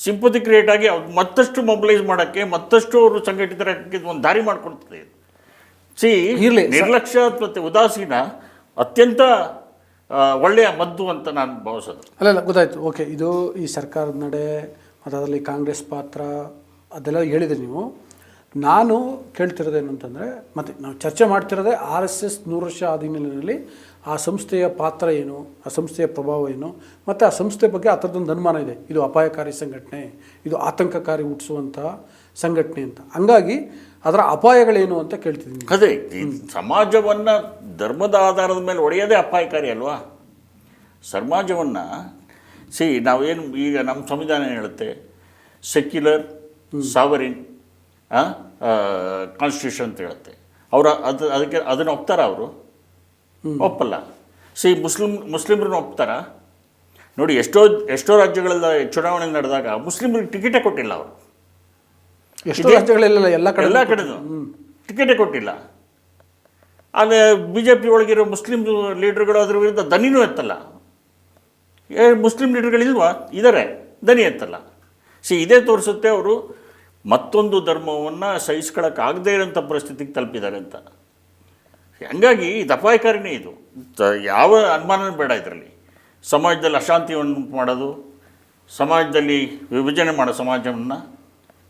ಸಿಂಪತಿ ಕ್ರಿಯೇಟ್ ಆಗಿ ಅವ್ರು ಮತ್ತಷ್ಟು ಮೊಬಿಲೈಸ್ ಮಾಡೋಕ್ಕೆ ಮತ್ತಷ್ಟು ಅವರು ಸಂಘಟಿತರಾಗಕ್ಕೆ ಇದು ಒಂದು ದಾರಿ ಮಾಡಿಕೊಡ್ತದೆ ಸಿ ಇರಲಿ ನಿರ್ಲಕ್ಷ್ಯ ಮತ್ತು ಉದಾಸೀನ ಅತ್ಯಂತ ಒಳ್ಳೆಯ ಮದ್ದು ಅಂತ ನಾನು ಭಾವಿಸೋದು. ಅಲ್ಲ ಅಲ್ಲ ಗೊತ್ತಾಯ್ತು. ಓಕೆ ಇದು ಈ ಸರ್ಕಾರದ ನಡೆ ಮತ್ತು ಅದರಲ್ಲಿ ಕಾಂಗ್ರೆಸ್ ಪಾತ್ರ ಅದೆಲ್ಲ ಹೇಳಿದ್ರಿ ನೀವು. ನಾನು ಕೇಳ್ತಿರೋದೇನು ಅಂತಂದರೆ ಮತ್ತು ನಾವು ಚರ್ಚೆ ಮಾಡ್ತಿರೋದೇ ಆರ್ ಎಸ್ ಎಸ್ ನೂರು ವರ್ಷ ಆದ ಹಿನ್ನೆಲೆಯಲ್ಲಿ ಆ ಸಂಸ್ಥೆಯ ಪಾತ್ರ ಏನು ಆ ಸಂಸ್ಥೆಯ ಪ್ರಭಾವ ಏನು ಮತ್ತು ಆ ಸಂಸ್ಥೆ ಬಗ್ಗೆ ಆ ಥರದೊಂದು ಅನುಮಾನ ಇದೆ. ಇದು ಅಪಾಯಕಾರಿ ಸಂಘಟನೆ ಇದು ಆತಂಕಕಾರಿ ಹುಟ್ಟಿಸುವಂತಹ ಸಂಘಟನೆ ಅಂತ. ಹಂಗಾಗಿ ಅದರ ಅಪಾಯಗಳೇನು ಅಂತ ಕೇಳ್ತಿದ್ದೀನಿ. ಅದೇ ಸಮಾಜವನ್ನು ಧರ್ಮದ ಆಧಾರದ ಮೇಲೆ ಒಡೆಯೋದೇ ಅಪಾಯಕಾರಿ ಅಲ್ವಾ? ಸಮಾಜವನ್ನು ಸಿ ನಾವೇನು ಈಗ ನಮ್ಮ ಸಂವಿಧಾನ ಹೇಳುತ್ತೆ? ಸೆಕ್ಯುಲರ್ ಸಾವರಿನ್ ಕಾನ್ಸ್ಟಿಟ್ಯೂಷನ್ ಅಂತ ಹೇಳುತ್ತೆ ಅವರ ಅದು ಅದಕ್ಕೆ ಅದನ್ನು ಒಪ್ತಾರ ಅವರು? ಒಪ್ಪಲ್ಲ. ಸಿ ಮುಸ್ಲಿಂ ಮುಸ್ಲಿಮ್ರನ್ನ ಒಪ್ತಾರ? ನೋಡಿ ಎಷ್ಟೋ ಎಷ್ಟೋ ರಾಜ್ಯಗಳೆಲ್ಲ ಚುನಾವಣೆ ನಡೆದಾಗ ಮುಸ್ಲಿಮ್ರಿಗೆ ಟಿಕೆಟೇ ಕೊಟ್ಟಿಲ್ಲ ಅವರು. ಎಷ್ಟೋ ರಾಜ್ಯಗಳೆಲ್ಲ ಎಲ್ಲ ಕಡೆ ಎಲ್ಲ ಕಡೆದು ಟಿಕೆಟೇ ಕೊಟ್ಟಿಲ್ಲ. ಆದರೆ ಬಿ ಜೆ ಪಿ ಒಳಗಿರೋ ಮುಸ್ಲಿಂ ಲೀಡರ್ಗಳು ಅದ್ರ ವಿರುದ್ಧ ದನಿನೂ ಎತ್ತಲ್ಲ. ಏ ಮುಸ್ಲಿಂ ಲೀಡರ್ಗಳಿಲ್ವಾ? ಇದ್ದಾರೆ ದನಿ ಎತ್ತಲ್ಲ. ಸಿ ಇದೇ ತೋರಿಸುತ್ತೆ ಅವರು. ಮತ್ತೊಂದು ಧರ್ಮವನ್ನು ಸಹಿಸ್ಕೊಳಕ್ಕಾಗದೇ ಇರೋಂಥ ಪರಿಸ್ಥಿತಿಗೆ ತಲುಪಿದ್ದಾರೆ ಅಂತ. ಹಂಗಾಗಿ ಇದು ಅಪಾಯಕಾರಿನೇ ಇದು. ಯಾವ ಅನುಮಾನ ಬೇಡ ಇದರಲ್ಲಿ. ಸಮಾಜದಲ್ಲಿ ಅಶಾಂತಿಯನ್ನು ಮಾಡೋದು ಸಮಾಜದಲ್ಲಿ ವಿಭಜನೆ ಮಾಡೋ ಸಮಾಜವನ್ನು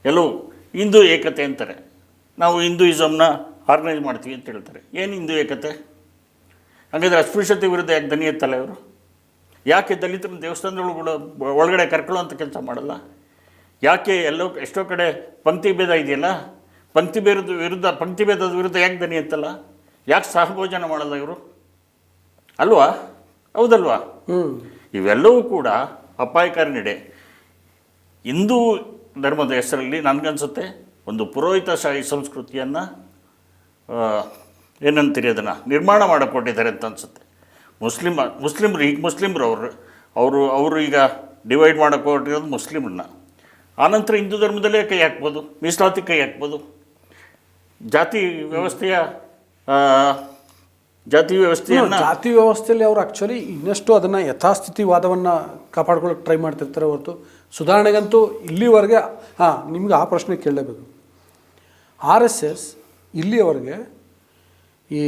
ಎಲ್ಲೋ ಹಿಂದೂ ಏಕತೆ ಅಂತಾರೆ. ನಾವು ಹಿಂದೂಯಿಸಮ್ನ ಆರ್ಗನೈಸ್ ಮಾಡ್ತೀವಿ ಅಂತ ಹೇಳ್ತಾರೆ. ಏನು ಹಿಂದೂ ಏಕತೆ? ಹಾಗಾದರೆ ಅಸ್ಪೃಶ್ಯತೆ ವಿರುದ್ಧ ಯಾಕೆ ದನಿ ಎತ್ತಲ್ಲ ಇವರು? ಯಾಕೆ ದಲಿತರ ದೇವಸ್ಥಾನದೊಳಗೆ ಒಳಗಡೆ ಕರ್ಕೊಳ್ಳೋ ಅಂತ ಕೆಲಸ ಮಾಡಲ್ಲ? ಯಾಕೆ ಎಲ್ಲೋ ಎಷ್ಟೋ ಕಡೆ ಪಂಕ್ತಿ ಭೇದ ಇದೆಯಲ್ಲ? ಪಂಕ್ತಿ ಭೇದದ ವಿರುದ್ಧ ಪಂಕ್ತಿ ಭೇದದ ವಿರುದ್ಧ ಯಾಕೆ ದನಿ ಅಂತಲ್ಲ? ಯಾಕೆ ಸಹಭೋಜನ ಮಾಡಲ್ಲ ಇವರು? ಅಲ್ವಾ? ಹೌದಲ್ವಾ? ಹ್ಞೂ ಇವೆಲ್ಲವೂ ಕೂಡ ಅಪಾಯಕಾರಿ ನಡೆ. ಹಿಂದೂ ಧರ್ಮದ ಹೆಸರಲ್ಲಿ ನನಗನ್ಸುತ್ತೆ ಒಂದು ಪುರೋಹಿತಶಾಹಿ ಸಂಸ್ಕೃತಿಯನ್ನು ಏನಂತೀರಿ ಅದನ್ನು ನಿರ್ಮಾಣ ಮಾಡಿಕೊಟ್ಟಿದ್ದಾರೆ ಅಂತ ಅನಿಸುತ್ತೆ. ಮುಸ್ಲಿಮ್ ಮುಸ್ಲಿಮ್ರು ಈಗ ಮುಸ್ಲಿಮ್ರು ಅವರು ಅವರು ಅವರು ಈಗ ಡಿವೈಡ್ ಮಾಡಿಕೊಟ್ಟಿರೋದು ಹೊರಟಿರೋದು ಮುಸ್ಲಿಮ್ರನ್ನ. ಆನಂತರ ಹಿಂದೂ ಧರ್ಮದಲ್ಲೇ ಕೈ ಹಾಕ್ಬೋದು, ಮೀಸಲಾತಿ ಕೈ ಹಾಕ್ಬೋದು. ಜಾತಿ ವ್ಯವಸ್ಥೆಯ ಜಾತಿ ವ್ಯವಸ್ಥೆಯನ್ನು ಜಾತಿ ವ್ಯವಸ್ಥೆಯಲ್ಲಿ ಅವರು ಆ್ಯಕ್ಚುಲಿ ಇನ್ನಷ್ಟು ಅದನ್ನು ಯಥಾಸ್ಥಿತಿವಾದವನ್ನು ಕಾಪಾಡ್ಕೊಳ್ಳೋಕೆ ಟ್ರೈ ಮಾಡ್ತಿರ್ತಾರೆ ಹೊರತು. ಸುಧಾರಣೆಗಂತೂ ಇಲ್ಲಿವರೆಗೆ, ಹಾಂ, ನಿಮ್ಗೆ ಆ ಪ್ರಶ್ನೆ ಕೇಳಲೇಬೇಕು. ಆರ್ ಎಸ್ ಎಸ್ ಇಲ್ಲಿಯವರೆಗೆ ಈ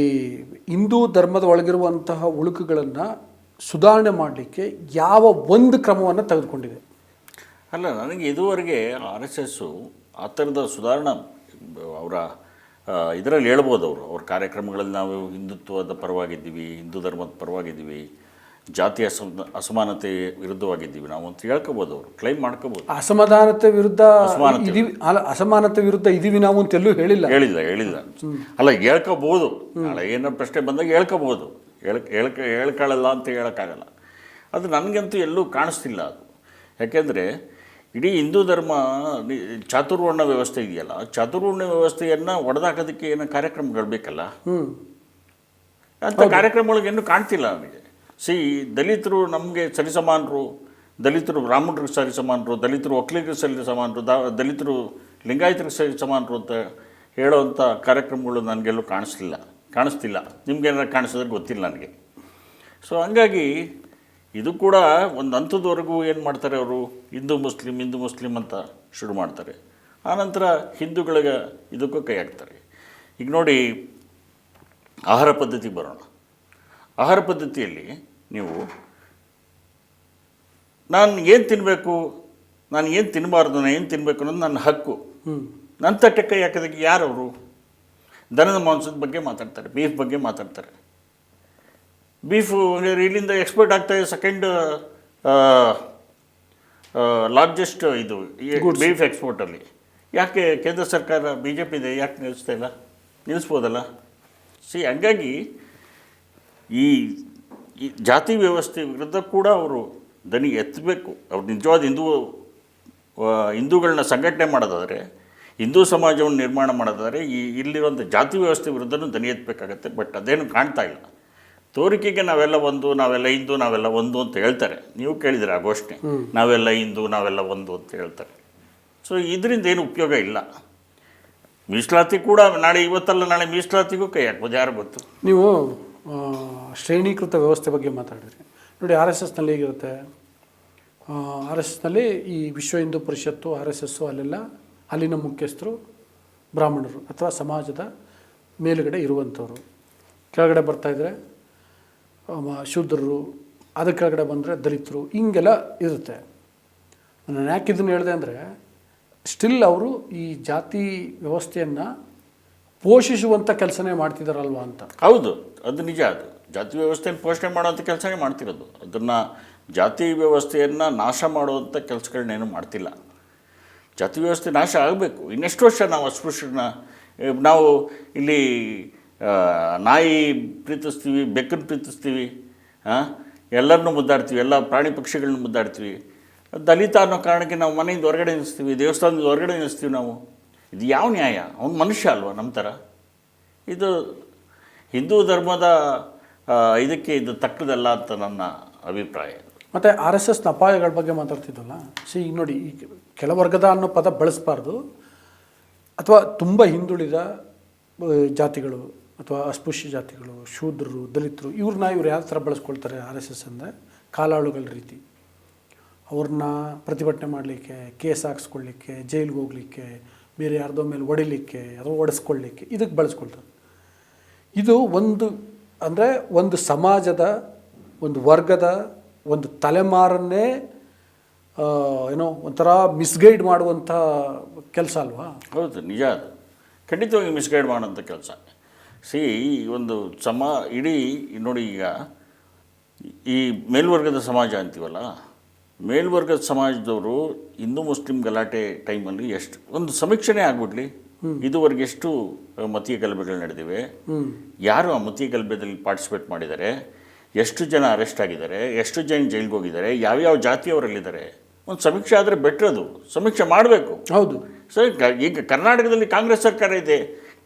ಹಿಂದೂ ಧರ್ಮದ ಒಳಗಿರುವಂತಹ ಉಳುಕುಗಳನ್ನು ಸುಧಾರಣೆ ಮಾಡಲಿಕ್ಕೆ ಯಾವ ಒಂದು ಕ್ರಮವನ್ನು ತೆಗೆದುಕೊಂಡಿದೆ. ಅಲ್ಲ ನನಗೆ ಇದುವರೆಗೆ ಆರ್ ಎಸ್ ಎಸ್ಸು ಆ ಥರದ ಸುಧಾರಣಾ ಅವರ ಇದರಲ್ಲಿ ಹೇಳ್ಬೋದು ಅವರು. ಅವ್ರ ಕಾರ್ಯಕ್ರಮಗಳಲ್ಲಿ ನಾವು ಹಿಂದುತ್ವದ ಪರವಾಗಿದ್ದೀವಿ ಹಿಂದೂ ಧರ್ಮದ ಪರವಾಗಿದ್ದೀವಿ ಜಾತಿ ಅಸಮ ಅಸಮಾನತೆ ವಿರುದ್ಧವಾಗಿದ್ದೀವಿ. ನಾವು ಅಂತ ಹೇಳ್ಕೋಬೋದು ಅವರು ಕ್ಲೈಮ್ ಮಾಡ್ಕೋಬೋದು. ಅಸಮಾಧಾನತೆ ವಿರುದ್ಧ ಅಸಮಾನತೆ. ಇದೀವಿ ಅಲ್ಲ ಅಸಮಾನತೆ ವಿರುದ್ಧ ಇದೀವಿ ನಾವು ಅಂತ ಎಲ್ಲೂ ಹೇಳಿಲ್ಲ ಹೇಳಿಲ್ಲ. ಹೇಳಿಲ್ಲ ಅಲ್ಲ ಹೇಳ್ಕೋಬೋದು. ನಾಳೆ ಏನೋ ಪ್ರಶ್ನೆ ಬಂದಾಗ ಹೇಳ್ಕೋಬೋದು. ಹೇಳ್ಕ ಹೇಳ್ಕ ಹೇಳ್ಕೊಳ್ಳಲ್ಲ ಅಂತ ಹೇಳೋಕ್ಕಾಗಲ್ಲ. ಅದು ನನಗಂತೂ ಎಲ್ಲೂ ಕಾಣಿಸ್ತಿಲ್ಲ ಅದು. ಯಾಕೆಂದರೆ ಇಡೀ ಹಿಂದೂ ಧರ್ಮ ಚಾತುರ್ವರ್ಣ ವ್ಯವಸ್ಥೆ ಇದೆಯಲ್ಲ ಚಾತುರ್ವರ್ಣ ವ್ಯವಸ್ಥೆಯನ್ನು ಒಡೆದಾಕೋದಕ್ಕೆ ಏನೋ ಕಾರ್ಯಕ್ರಮಗಳು ಬೇಕಲ್ಲ? ಅಂತ ಅಂಥ ಕಾರ್ಯಕ್ರಮಗಳಿಗೆ ಇನ್ನೂ ಕಾಣ್ತಿಲ್ಲ ನನಗೆ ಸಿ ದಲಿತರು ನಮಗೆ ಸರಿಸಮಾನರು ದಲಿತರು ಬ್ರಾಹ್ಮಣರಿಗೆ ಸರಿಸಮಾನರು ದಲಿತರು ಒಕ್ಕಲಿಗರಿಗೆ ಸರಿಸಮಾನರು ದ ದಲಿತರು ಲಿಂಗಾಯತರಿಗೆ ಸರಿಸಮಾನರು ಅಂತ ಹೇಳೋವಂಥ ಕಾರ್ಯಕ್ರಮಗಳು ನನಗೆಲ್ಲೂ ಕಾಣಿಸ್ಲಿಲ್ಲ ಕಾಣಿಸ್ತಿಲ್ಲ. ನಿಮ್ಗೇನಾರು ಕಾಣಿಸಿದ್ರೆ ಗೊತ್ತಿಲ್ಲ ನನಗೆ. ಸೊ ಹಂಗಾಗಿ ಇದು ಕೂಡ ಒಂದು ಹಂತದವರೆಗೂ ಏನು ಮಾಡ್ತಾರೆ ಅವರು? ಹಿಂದೂ ಮುಸ್ಲಿಂ ಹಿಂದೂ ಮುಸ್ಲಿಂ ಅಂತ ಶುರು ಮಾಡ್ತಾರೆ. ಆನಂತರ ಹಿಂದೂಗಳಿಗೆ ಇದಕ್ಕೂ ಕೈ ಹಾಕ್ತಾರೆ. ಈಗ ನೋಡಿ ಆಹಾರ ಪದ್ಧತಿ ಬರೋಣ. ಆಹಾರ ಪದ್ಧತಿಯಲ್ಲಿ ನೀವು ನಾನು ಏನು ತಿನ್ನಬೇಕು ನಾನು ಏನು ತಿನ್ನಬಾರ್ದು ನಾನು ಏನು ತಿನ್ನಬೇಕು ಅನ್ನೋದು ನನ್ನ ಹಕ್ಕು. ನನ್ನ ತಟ್ಟೆ ಕೈ ಹಾಕೋದಕ್ಕೆ ಯಾರವರು? ದನದ ಮಾಂಸದ ಬಗ್ಗೆ ಮಾತಾಡ್ತಾರೆ ಬೀಫ್ ಬಗ್ಗೆ ಮಾತಾಡ್ತಾರೆ. ಬೀಫು ಇಲ್ಲಿಂದ ಎಕ್ಸ್ಪೋರ್ಟ್ ಆಗ್ತಾ ಇದೆ ಸೆಕೆಂಡ್ ಲಾರ್ಜೆಸ್ಟ್ ಇದು ಬೀಫ್ ಎಕ್ಸ್ಪೋರ್ಟಲ್ಲಿ ಯಾಕೆ ಕೇಂದ್ರ ಸರ್ಕಾರ ಬಿ ಜೆ ಪಿ ಇದೆ ಯಾಕೆ ನಿಲ್ಲಿಸ್ತಾ ಇಲ್ಲ? ನಿಲ್ಲಿಸ್ಬೋದಲ್ಲ ಸಿ ಹಂಗಾಗಿ ಈ ಈ ಜಾತಿ ವ್ಯವಸ್ಥೆ ವಿರುದ್ಧ ಕೂಡ ಅವರು ದನಿ ಎತ್ತಬೇಕು. ಅವ್ರು ನಿಜವಾದ ಹಿಂದೂ ಹಿಂದೂಗಳನ್ನ ಸಂಘಟನೆ ಮಾಡೋದಾದರೆ ಹಿಂದೂ ಸಮಾಜವನ್ನು ನಿರ್ಮಾಣ ಮಾಡೋದಾದರೆ ಈ ಇಲ್ಲಿರುವಂಥ ಜಾತಿ ವ್ಯವಸ್ಥೆ ವಿರುದ್ಧನೂ ದನಿ ಎತ್ತಬೇಕಾಗತ್ತೆ. ಬಟ್ ಅದೇನು ಕಾಣ್ತಾ ಇಲ್ಲ. ತೋರಿಕೆಗೆ ನಾವೆಲ್ಲ ಒಂದು ನಾವೆಲ್ಲ ಹಿಂದೂ ನಾವೆಲ್ಲ ಒಂದು ಅಂತ ಹೇಳ್ತಾರೆ. ನೀವು ಕೇಳಿದ್ರೆ ಆ ಘೋಷಣೆ. ನಾವೆಲ್ಲ ಹಿಂದೂ ನಾವೆಲ್ಲ ಒಂದು ಅಂತ ಹೇಳ್ತಾರೆ. ಸೊ ಇದರಿಂದ ಏನು ಉಪಯೋಗ ಇಲ್ಲ. ಮೀಸಲಾತಿ ಕೂಡ ನಾಳೆ ಇವತ್ತಲ್ಲ ನಾಳೆ ಮೀಸಲಾತಿಗೂ ಕೈ ಹಾಕ್ಬೋದು ಯಾರು ಗೊತ್ತು? ನೀವು ಶ್ರೇಣೀಕೃತ ವ್ಯವಸ್ಥೆ ಬಗ್ಗೆ ಮಾತಾಡಿದ್ರಿ. ನೋಡಿ ಆರ್ ಎಸ್ ಎಸ್ನಲ್ಲಿ ಹೇಗಿರುತ್ತೆ? ಆರ್ ಎಸ್ ಎಸ್ನಲ್ಲಿ ಈ ವಿಶ್ವ ಹಿಂದೂ ಪರಿಷತ್ತು ಆರ್ ಎಸ್ ಎಸ್ಸು ಅಲ್ಲೆಲ್ಲ ಅಲ್ಲಿನ ಮುಖ್ಯಸ್ಥರು ಬ್ರಾಹ್ಮಣರು ಅಥವಾ ಸಮಾಜದ ಮೇಲುಗಡೆ ಇರುವಂಥವ್ರು. ಕೆಳಗಡೆ ಬರ್ತಾಯಿದ್ರೆ ಶೂದ್ರರು ಅದ ಕೆಳಗಡೆ ಬಂದರೆ ದಲಿತರು, ಹಿಂಗೆಲ್ಲ ಇರುತ್ತೆ. ನಾನು ಯಾಕೆ ಇದನ್ನು ಹೇಳಿದೆ ಅಂದರೆ ಸ್ಟಿಲ್ ಅವರು ಈ ಜಾತಿ ವ್ಯವಸ್ಥೆಯನ್ನು ಪೋಷಿಸುವಂಥ ಕೆಲಸನೇ ಮಾಡ್ತಿದ್ದಾರಲ್ವ ಅಂತ. ಹೌದು, ಅದು ನಿಜ ಅದು. ಜಾತಿ ವ್ಯವಸ್ಥೆಯನ್ನು ಪೋಷಣೆ ಮಾಡುವಂಥ ಕೆಲಸನೇ ಮಾಡ್ತಿರೋದು. ಅದನ್ನು ಜಾತಿ ವ್ಯವಸ್ಥೆಯನ್ನು ನಾಶ ಮಾಡುವಂಥ ಕೆಲಸಗಳನ್ನೇನು ಮಾಡ್ತಿಲ್ಲ. ಜಾತಿ ವ್ಯವಸ್ಥೆ ನಾಶ ಆಗಬೇಕು. ಇನ್ನೆಷ್ಟು ವರ್ಷ ನಾವು ಅಸ್ಪೃಶ್ಯನ ನಾವು ಇಲ್ಲಿ ನಾಯಿ ಪ್ರೀತಿಸ್ತೀವಿ ಬೆಕ್ಕನ್ನು ಪ್ರೀತಿಸ್ತೀವಿ ಹಾಂ ಎಲ್ಲರನ್ನೂ ಮುದ್ದಾಡ್ತೀವಿ, ಎಲ್ಲ ಪ್ರಾಣಿ ಪಕ್ಷಿಗಳನ್ನ ಮುದ್ದಾಡ್ತೀವಿ. ದಲಿತ ಅನ್ನೋ ಕಾರಣಕ್ಕೆ ನಾವು ಮನೆಯಿಂದ ಹೊರಗಡೆ ನಿಲ್ಲಿಸ್ತೀವಿ, ದೇವಸ್ಥಾನದಿಂದ ಹೊರಗಡೆ ನಿಲ್ಲಿಸ್ತೀವಿ ನಾವು. ಇದು ಯಾವ ನ್ಯಾಯ? ಅವನು ಮನುಷ್ಯ ಅಲ್ವಾ ನಮ್ಮ ಥರ? ಇದು ಹಿಂದೂ ಧರ್ಮದ ಇದಕ್ಕೆ ಇದು ತಕ್ಕದಲ್ಲ ಅಂತ ನನ್ನ ಅಭಿಪ್ರಾಯ. ಮತ್ತು ಆರ್ ಎಸ್ ಎಸ್ನ ಅಪಾಯಗಳ ಬಗ್ಗೆ ಮಾತಾಡ್ತಿದ್ದಲ್ಲ? ಸಿ, ಈಗ ನೋಡಿ, ಈ ಕೆಲವರ್ಗದ ಅನ್ನೋ ಪದ ಬಳಸಬಾರ್ದು. ಅಥವಾ ತುಂಬ ಹಿಂದುಳಿದ ಜಾತಿಗಳು ಅಥವಾ ಅಸ್ಪೃಶ್ಯ ಜಾತಿಗಳು, ಶೂದ್ರರು, ದಲಿತರು ಇವ್ರನ್ನ ಇವ್ರು ಯಾವ ಥರ ಬಳಸ್ಕೊಳ್ತಾರೆ ಆರ್ ಎಸ್ ಎಸ್ ಅಂದರೆ ಕಾಲಾಳುಗಳ ರೀತಿ. ಅವ್ರನ್ನ ಪ್ರತಿಭಟನೆ ಮಾಡಲಿಕ್ಕೆ, ಕೇಸ್ ಹಾಕ್ಸ್ಕೊಳ್ಳಿಕ್ಕೆ ಜೈಲಿಗೆ ಹೋಗ್ಲಿಕ್ಕೆ, ಬೇರೆ ಯಾರ್ದೋ ಮೇಲೆ ಹೊಡಿಲಿಕ್ಕೆ ಅಥವಾ ಒಡಿಸ್ಕೊಳ್ಳಿಕ್ಕೆ ಇದಕ್ಕೆ ಬಳಸ್ಕೊಳ್ತಾರೆ. ಇದು ಒಂದು ಅಂದರೆ ಒಂದು ಸಮಾಜದ, ಒಂದು ವರ್ಗದ ಒಂದು ತಲೆಮಾರನ್ನೇ ಏನೋ ಒಂಥರ ಮಿಸ್ಗೈಡ್ ಮಾಡುವಂಥ ಕೆಲಸ ಅಲ್ವಾ? ಹೌದು, ನಿಜ ಅದು. ಖಂಡಿತವಾಗಿ ಮಿಸ್ಗೈಡ್ ಮಾಡುವಂಥ ಕೆಲಸ. ಸಿ ಈ ಒಂದು ಸಮ ಇಡೀ ನೋಡಿ ಈಗ ಈ ಮೇಲ್ವರ್ಗದ ಸಮಾಜ ಅಂತೀವಲ್ಲ ಮೇಲ್ವರ್ಗದ ಸಮಾಜದವರು ಹಿಂದೂ ಮುಸ್ಲಿಂ ಗಲಾಟೆ ಟೈಮಲ್ಲಿ ಎಷ್ಟು ಒಂದು ಸಮೀಕ್ಷೆನೇ ಆಗ್ಬಿಡ್ಲಿ. ಇದುವರೆಗೆ ಎಷ್ಟು ಮತೀಯ ಗಲಭೆಗಳು ನಡೆದಿವೆ. ಯಾರು ಆ ಮತೀಯ ಗಲಭೆದಲ್ಲಿ ಪಾರ್ಟಿಸಿಪೇಟ್ ಮಾಡಿದ್ದಾರೆ? ಎಷ್ಟು ಜನ ಅರೆಸ್ಟ್ ಆಗಿದ್ದಾರೆ? ಎಷ್ಟು ಜನ ಜೈಲಿಗೆ ಹೋಗಿದ್ದಾರೆ? ಯಾವ್ಯಾವ ಜಾತಿಯವರಲ್ಲಿದ್ದಾರೆ? ಒಂದು ಸಮೀಕ್ಷೆ ಆದರೆ ಬೆಟ್ರ್ ಅದು. ಸಮೀಕ್ಷೆ ಮಾಡಬೇಕು. ಹೌದು. ಸರ್ ಈಗ ಕರ್ನಾಟಕದಲ್ಲಿ ಕಾಂಗ್ರೆಸ್ ಸರ್ಕಾರ ಇದೆ.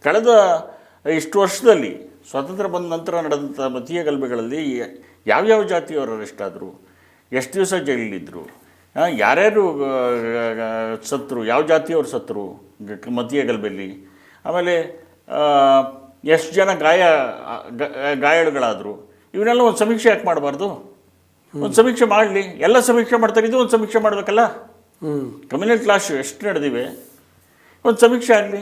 ಕಳೆದ ಇಷ್ಟು ವರ್ಷದಲ್ಲಿ ಸ್ವಾತಂತ್ರ್ಯ ಬಂದ ನಂತರ ನಡೆದಂಥ ಮತೀಯ ಗಲಭೆಗಳಲ್ಲಿ ಯಾವ್ಯಾವ ಜಾತಿಯವರು ಅರೆಸ್ಟ್ ಆದರು? ಎಷ್ಟು ದಿವಸ ಜೈಲಿದ್ದರು ಯಾರ್ಯಾರು ಸತ್ರು? ಯಾವ ಜಾತಿಯವರು ಸತ್ರು ಮತೀಯ ಗಲಭೆಯಲ್ಲಿ ಆಮೇಲೆ ಎಷ್ಟು ಜನ ಗಾಯ ಗಾಯಾಳುಗಳಾದರು? ಇವನ್ನೆಲ್ಲ ಒಂದು ಸಮೀಕ್ಷೆ ಯಾಕೆ ಮಾಡಬಾರ್ದು? ಒಂದು ಸಮೀಕ್ಷೆ ಮಾಡಲಿ. ಎಲ್ಲ ಸಮೀಕ್ಷೆ ಮಾಡ್ತಾರೆ. ಇದು ಒಂದು ಸಮೀಕ್ಷೆ ಮಾಡಬೇಕಲ್ಲ? ಹ್ಞೂ ಕಮ್ಯುನಲ್ ಕ್ಲಾಶ್ ಎಷ್ಟು ನಡೆದಿವೆ? ಒಂದು ಸಮೀಕ್ಷೆ ಆಗಲಿ.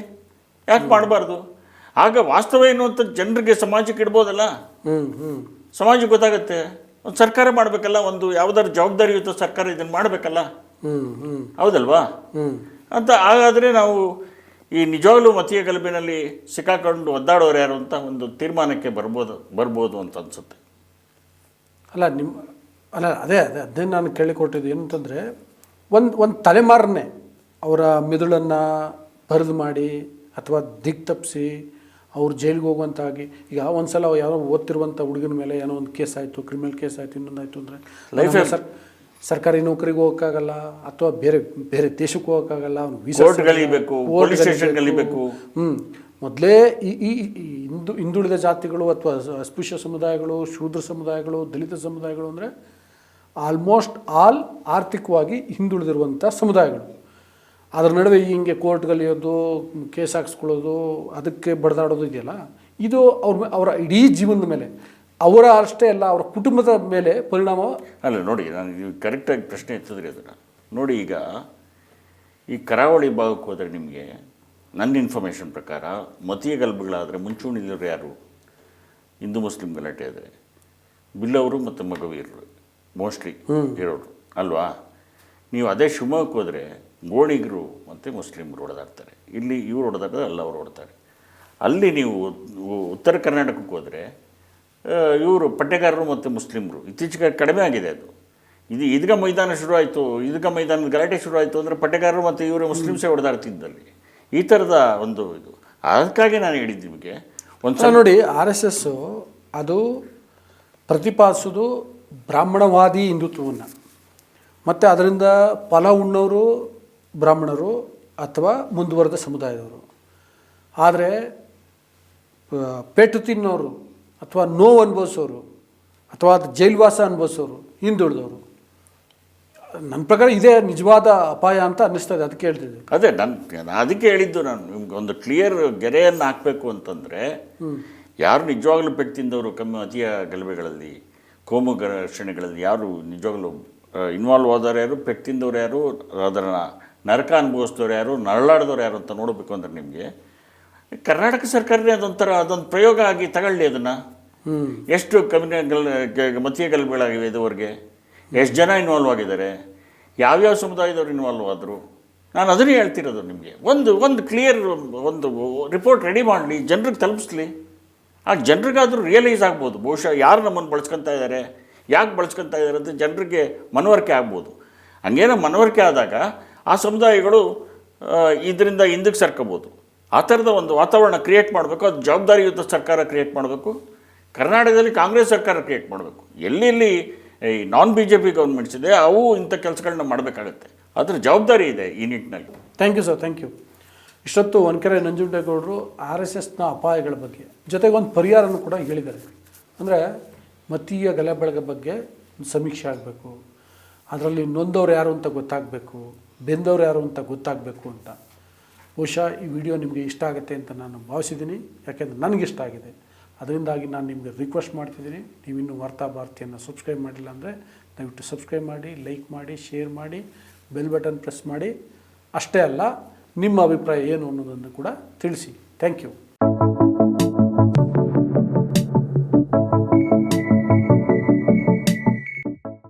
ಯಾಕೆ ಮಾಡಬಾರ್ದು? ಆಗ ವಾಸ್ತವ ಏನು ಅಂತ ಜನರಿಗೆ ಸಮಾಜಕ್ಕೆ ಇಡ್ಬೋದಲ್ಲ? ಹ್ಞೂ ಹ್ಞೂ ಸಮಾಜಕ್ಕೆ ಗೊತ್ತಾಗುತ್ತೆ. ಒಂದು ಸರ್ಕಾರ ಮಾಡಬೇಕಲ್ಲ ಒಂದು ಯಾವುದಾದ್ರು ಜವಾಬ್ದಾರಿಯುತ ಸರ್ಕಾರ ಇದನ್ನು ಮಾಡಬೇಕಲ್ಲ? ಹ್ಞೂ ಹ್ಞೂ ಹೌದಲ್ವಾ? ಹ್ಞೂ ಅಂತ ಹಾಗಾದರೆ ನಾವು ಈ ನಿಜವಾಗ್ಲೂ ಮತೀಯ ಗಲಭೆನಲ್ಲಿ ಸಿಕ್ಕಾಕೊಂಡು ಒದ್ದಾಡೋರು ಯಾರು ಅಂತ ಒಂದು ತೀರ್ಮಾನಕ್ಕೆ ಬರ್ಬೋದು ಬರ್ಬೋದು ಅಂತ ಅನಿಸುತ್ತೆ. ಅಲ್ಲ ನಿಮ್ಮ ಅಲ್ಲ ಅದೇ ಅದೇ ಅದೇ ನಾನು ಕೇಳಿಕೊಟ್ಟಿದ್ದು ಏನಂತಂದರೆ ಒಂದು ಒಂದು ತಲೆಮಾರನ್ನೇ ಅವರ ಮಿದುಳನ್ನು ಬರೆದು ಮಾಡಿ ಅಥವಾ ದಿಗ್ ತಪ್ಪಿಸಿ ಅವ್ರು ಜೈಲಿಗೆ ಹೋಗುವಂತಾಗಿ ಈಗ ಒಂದು ಸಲ ಯಾರೋ ಓದ್ತಿರುವಂಥ ಹುಡುಗನ ಮೇಲೆ ಏನೋ ಒಂದು ಕೇಸ್ ಆಯಿತು ಕ್ರಿಮಿನಲ್ ಕೇಸ್ ಆಯಿತು ಇನ್ನೊಂದು ಆಯಿತು ಅಂದರೆ ಲೈಫ್ ಸರ್ ಸರ್ಕಾರಿ ನೌಕರಿಗೆ ಹೋಗೋಕ್ಕಾಗಲ್ಲ ಅಥವಾ ಬೇರೆ ಬೇರೆ ದೇಶಕ್ಕೆ ಹೋಗೋಕ್ಕಾಗಲ್ಲ ಅವ್ನು ವೀಸಾ. ಹ್ಞೂ ಮೊದಲೇ ಈ ಈ ಹಿಂದು ಹಿಂದುಳಿದ ಜಾತಿಗಳು ಅಥವಾ ಅಸ್ಪೃಶ್ಯ ಸಮುದಾಯಗಳು ಶೂದ್ರ ಸಮುದಾಯಗಳು ದಲಿತ ಸಮುದಾಯಗಳು ಅಂದರೆ ಆಲ್ಮೋಸ್ಟ್ ಆಲ್ ಆರ್ಥಿಕವಾಗಿ ಹಿಂದುಳಿದಿರುವಂಥ ಸಮುದಾಯಗಳು. ಅದರ ನಡುವೆ ಹಿಂಗೆ ಕೋರ್ಟ್ ಕಲಿಯೋದು ಕೇಸ್ ಹಾಕ್ಸ್ಕೊಳ್ಳೋದು ಅದಕ್ಕೆ ಬಡ್ದಾಡೋದು ಇದೆಯಲ್ಲ ಇದು ಅವ್ರ ಅವರ ಇಡೀ ಜೀವನದ ಮೇಲೆ ಅವರ ಅಷ್ಟೇ ಅಲ್ಲ ಅವರ ಕುಟುಂಬದ ಮೇಲೆ ಪರಿಣಾಮ ಅಲ್ಲ ನೋಡಿ ನಾನು ನೀವು ಕರೆಕ್ಟಾಗಿ ಪ್ರಶ್ನೆ ಎತ್ತಿದ್ರಿ ಅದನ್ನು. ನೋಡಿ ಈಗ ಈ ಕರಾವಳಿ ಭಾಗಕ್ಕೆ ಹೋದರೆ ನಿಮಗೆ ನನ್ನ ಇನ್ಫಾರ್ಮೇಷನ್ ಪ್ರಕಾರ ಮತೀಯ ಗಲಭೆಗಳಾದರೆ ಮುಂಚೂಣಿಲಿರು ಯಾರು? ಹಿಂದೂ ಮುಸ್ಲಿಂ ಗಲಾಟೆ ಆದರೆ. ಬಿಲ್ಲವರು ಮತ್ತು ಮಗವೀರರು ಮೋಸ್ಟ್ಲಿ ಇರೋರು. ಅಲ್ವಾ? ನೀವು ಅದೇ ಶಿವಮೊಗ್ಗಕ್ಕೆ ಹೋದರೆ ಗೋಣಿಗರು ಮತ್ತು ಮುಸ್ಲಿಮರು ಹೊಡೆದಾಡ್ತಾರೆ ಇಲ್ಲಿ ಇವ್ರು ಹೊಡೆದಾಗ ಅಲ್ಲ ಅವ್ರು ಹೊಡ್ತಾರೆ ಅಲ್ಲಿ ನೀವು ಉತ್ತರ ಕರ್ನಾಟಕಕ್ಕೆ ಹೋದರೆ ಇವರು ಪಟ್ಟೆಗಾರರು ಮತ್ತು ಮುಸ್ಲಿಮರು ಇತ್ತೀಚೆಗೆ ಕಡಿಮೆ ಆಗಿದೆ ಅದು. ಇದು ಈದ್ಗ ಮೈದಾನ ಶುರು ಆಯಿತು ಈದ್ಗ ಮೈದಾನದ ಗಲಾಟೆ ಶುರು ಆಯಿತು ಅಂದರೆ ಪಟ್ಟೆಗಾರರು ಮತ್ತು ಇವರು ಮುಸ್ಲಿಮ್ಸೇ ಹೊಡೆದಾಡ್ತಿದ್ದಲ್ಲಿ ಈ ಥರದ ಒಂದು ಇದು. ಅದಕ್ಕಾಗಿ ನಾನು ಹೇಳಿದ್ದು ನಿಮಗೆ ಒಂದು ನೋಡಿ ಆರ್ ಎಸ್ ಎಸ್ಸು ಅದು ಪ್ರತಿಪಾದಿಸೋದು ಬ್ರಾಹ್ಮಣವಾದಿ ಹಿಂದುತ್ವವನ್ನು. ಮತ್ತು ಅದರಿಂದ ಫಲ ಉಣ್ಣೋರು ಬ್ರಾಹ್ಮಣರು ಅಥವಾ ಮುಂದುವರೆದ ಸಮುದಾಯದವರು. ಆದರೆ ಪೇಟು ಪೆಟ್ಟು ತಿನ್ನೋರು ಅಥವಾ ನೋವು ಅನುಭವಿಸೋರು ಅಥವಾ ಅದು ಜೈಲ್ವಾಸ ಅನುಭವಿಸೋರು ಹಿಂದುಳಿದವರು. ನನ್ನ ಪ್ರಕಾರ ಇದೇ ನಿಜವಾದ ಅಪಾಯ ಅಂತ ಅನ್ನಿಸ್ತದೆ ಅದಕ್ಕೆ ಹೇಳ್ತಿದ್ದೆ. ಅದೇ ನನ್ನ ಅದಕ್ಕೆ ಹೇಳಿದ್ದು ನಾನು ನಿಮ್ಗೆ ಒಂದು ಕ್ಲಿಯರ್ ಗೆರೆಯನ್ನು ಹಾಕಬೇಕು ಅಂತಂದರೆ ಯಾರು ನಿಜವಾಗ್ಲೂ ಪೆಟ್ಟು ತಿಂದವರು ಕಮ್ಮಿ ಅತಿಯ ಗಲಭೆಗಳಲ್ಲಿ ಕೋಮು ಘರ್ಷಣೆಗಳಲ್ಲಿ ಯಾರು ನಿಜವಾಗ್ಲೂ ಇನ್ವಾಲ್ವ್ ಆದವ್ರು ಯಾರು ಪೆಟ್ಟು ತಿಂದವರು ಯಾರು ಅದನ್ನು ನರಕ ಅನುಭವಿಸಿದವ್ರು ಯಾರು ನರಳಾಡಿದವ್ರು ಯಾರು ಅಂತ ನೋಡಬೇಕು ಅಂದರೆ ನಿಮಗೆ ಕರ್ನಾಟಕ ಸರ್ಕಾರನೇ ಅದೊಂಥರ ಅದೊಂದು ಪ್ರಯೋಗ ಆಗಿ ತಗೊಳ್ಳಿ ಅದನ್ನು. ಎಷ್ಟು ಕಮ್ಯುನಿ ಗಲ್ ಗ- ಮತೀಯ ಗಲಭೆಗಳಾಗಿವೆ ಇದುವರೆಗೆ ಎಷ್ಟು ಜನ ಇನ್ವಾಲ್ವ್ ಆಗಿದ್ದಾರೆ? ಯಾವ್ಯಾವ ಸಮುದಾಯದವ್ರು ಇನ್ವಾಲ್ವ್ ಆದರು? ನಾನು ಅದನ್ನೇ ಹೇಳ್ತಿರೋದು ನಿಮಗೆ. ಒಂದು ಒಂದು ಕ್ಲಿಯರ್ ಒಂದು ರಿಪೋರ್ಟ್ ರೆಡಿ ಮಾಡಲಿ ಜನರಿಗೆ ತಲುಪಿಸ್ಲಿ. ಆ ಜನರಿಗಾದರೂ ರಿಯಲೈಸ್ ಆಗ್ಬೋದು. ಬಹುಶಃ ಯಾರು ನಮ್ಮನ್ನು ಬಳಸ್ಕೊತಾ ಇದ್ದಾರೆ ಯಾಕೆ ಬಳಸ್ಕೊತಾ ಇದ್ದಾರೆ ಅಂತ ಜನರಿಗೆ ಮನವರಿಕೆ ಆಗ್ಬೋದು. ಹಂಗೇನೋ ಮನವರಿಕೆ ಆದಾಗ ಆ ಸಮುದಾಯಗಳು ಇದರಿಂದ ಹಿಂದಕ್ಕೆ ಸರ್ಕೋಬೋದು. ಆ ಥರದ ಒಂದು ವಾತಾವರಣ ಕ್ರಿಯೇಟ್ ಮಾಡಬೇಕು. ಅದು ಜವಾಬ್ದಾರಿಯುತ ಸರ್ಕಾರ ಕ್ರಿಯೇಟ್ ಮಾಡಬೇಕು. ಕರ್ನಾಟಕದಲ್ಲಿ ಕಾಂಗ್ರೆಸ್ ಸರ್ಕಾರ ಕ್ರಿಯೇಟ್ ಮಾಡಬೇಕು. ಎಲ್ಲೆಲ್ಲಿ ಈ non B J P governments ಇದೆ, ಅವು ಇಂಥ ಕೆಲಸಗಳನ್ನ ಮಾಡಬೇಕಾಗತ್ತೆ. ಅದರ ಜವಾಬ್ದಾರಿ ಇದೆ ಈ ನಿಟ್ಟಿನಲ್ಲಿ. Thank you sir thank you ಇಷ್ಟೊತ್ತು ಒನ್ಕೆರೆ ನಂಜುಂಡೇಗೌಡರು ಆರ್ ಎಸ್ ಎಸ್ನ ಅಪಾಯಗಳ ಬಗ್ಗೆ, ಜೊತೆಗೆ ಒಂದು ಪರಿಹಾರನೂ ಕೂಡ ಹೇಳಿದ್ದಾರೆ. ಅಂದರೆ ಮತೀಯ ಗಲಭೆಗಳ ಬಗ್ಗೆ ಸಮೀಕ್ಷೆ ಆಗಬೇಕು. ಅದರಲ್ಲಿ ನೊಂದವ್ರು ಯಾರು ಅಂತ ಗೊತ್ತಾಗಬೇಕು. ಬೆಂದವ್ರು ಯಾರು ಅಂತ ಗೊತ್ತಾಗಬೇಕು ಅಂತ. ಬಹುಶಃ ಈ ವಿಡಿಯೋ ನಿಮಗೆ ಇಷ್ಟ ಆಗುತ್ತೆ ಅಂತ ನಾನು ಭಾವಿಸಿದ್ದೀನಿ. ಯಾಕೆಂದರೆ ನನಗೆ ಇಷ್ಟ ಆಗಿದೆ. ಅದರಿಂದಾಗಿ ನಾನು ನಿಮಗೆ ರಿಕ್ವೆಸ್ಟ್ ಮಾಡ್ತಿದ್ದೀನಿ. ನೀವಿನ್ನೂ ವಾರ್ತಾ ಭಾರತಿಯನ್ನು ಸಬ್ಸ್ಕ್ರೈಬ್ ಮಾಡಿಲ್ಲ ಅಂದರೆ ದಯವಿಟ್ಟು ಸಬ್ಸ್ಕ್ರೈಬ್ ಮಾಡಿ ಲೈಕ್ ಮಾಡಿ ಶೇರ್ ಮಾಡಿ ಬೆಲ್ ಬಟನ್ ಪ್ರೆಸ್ ಮಾಡಿ. ಅಷ್ಟೇ ಅಲ್ಲ, ನಿಮ್ಮ ಅಭಿಪ್ರಾಯ ಏನು ಅನ್ನೋದನ್ನು ಕೂಡ ತಿಳಿಸಿ. Thank you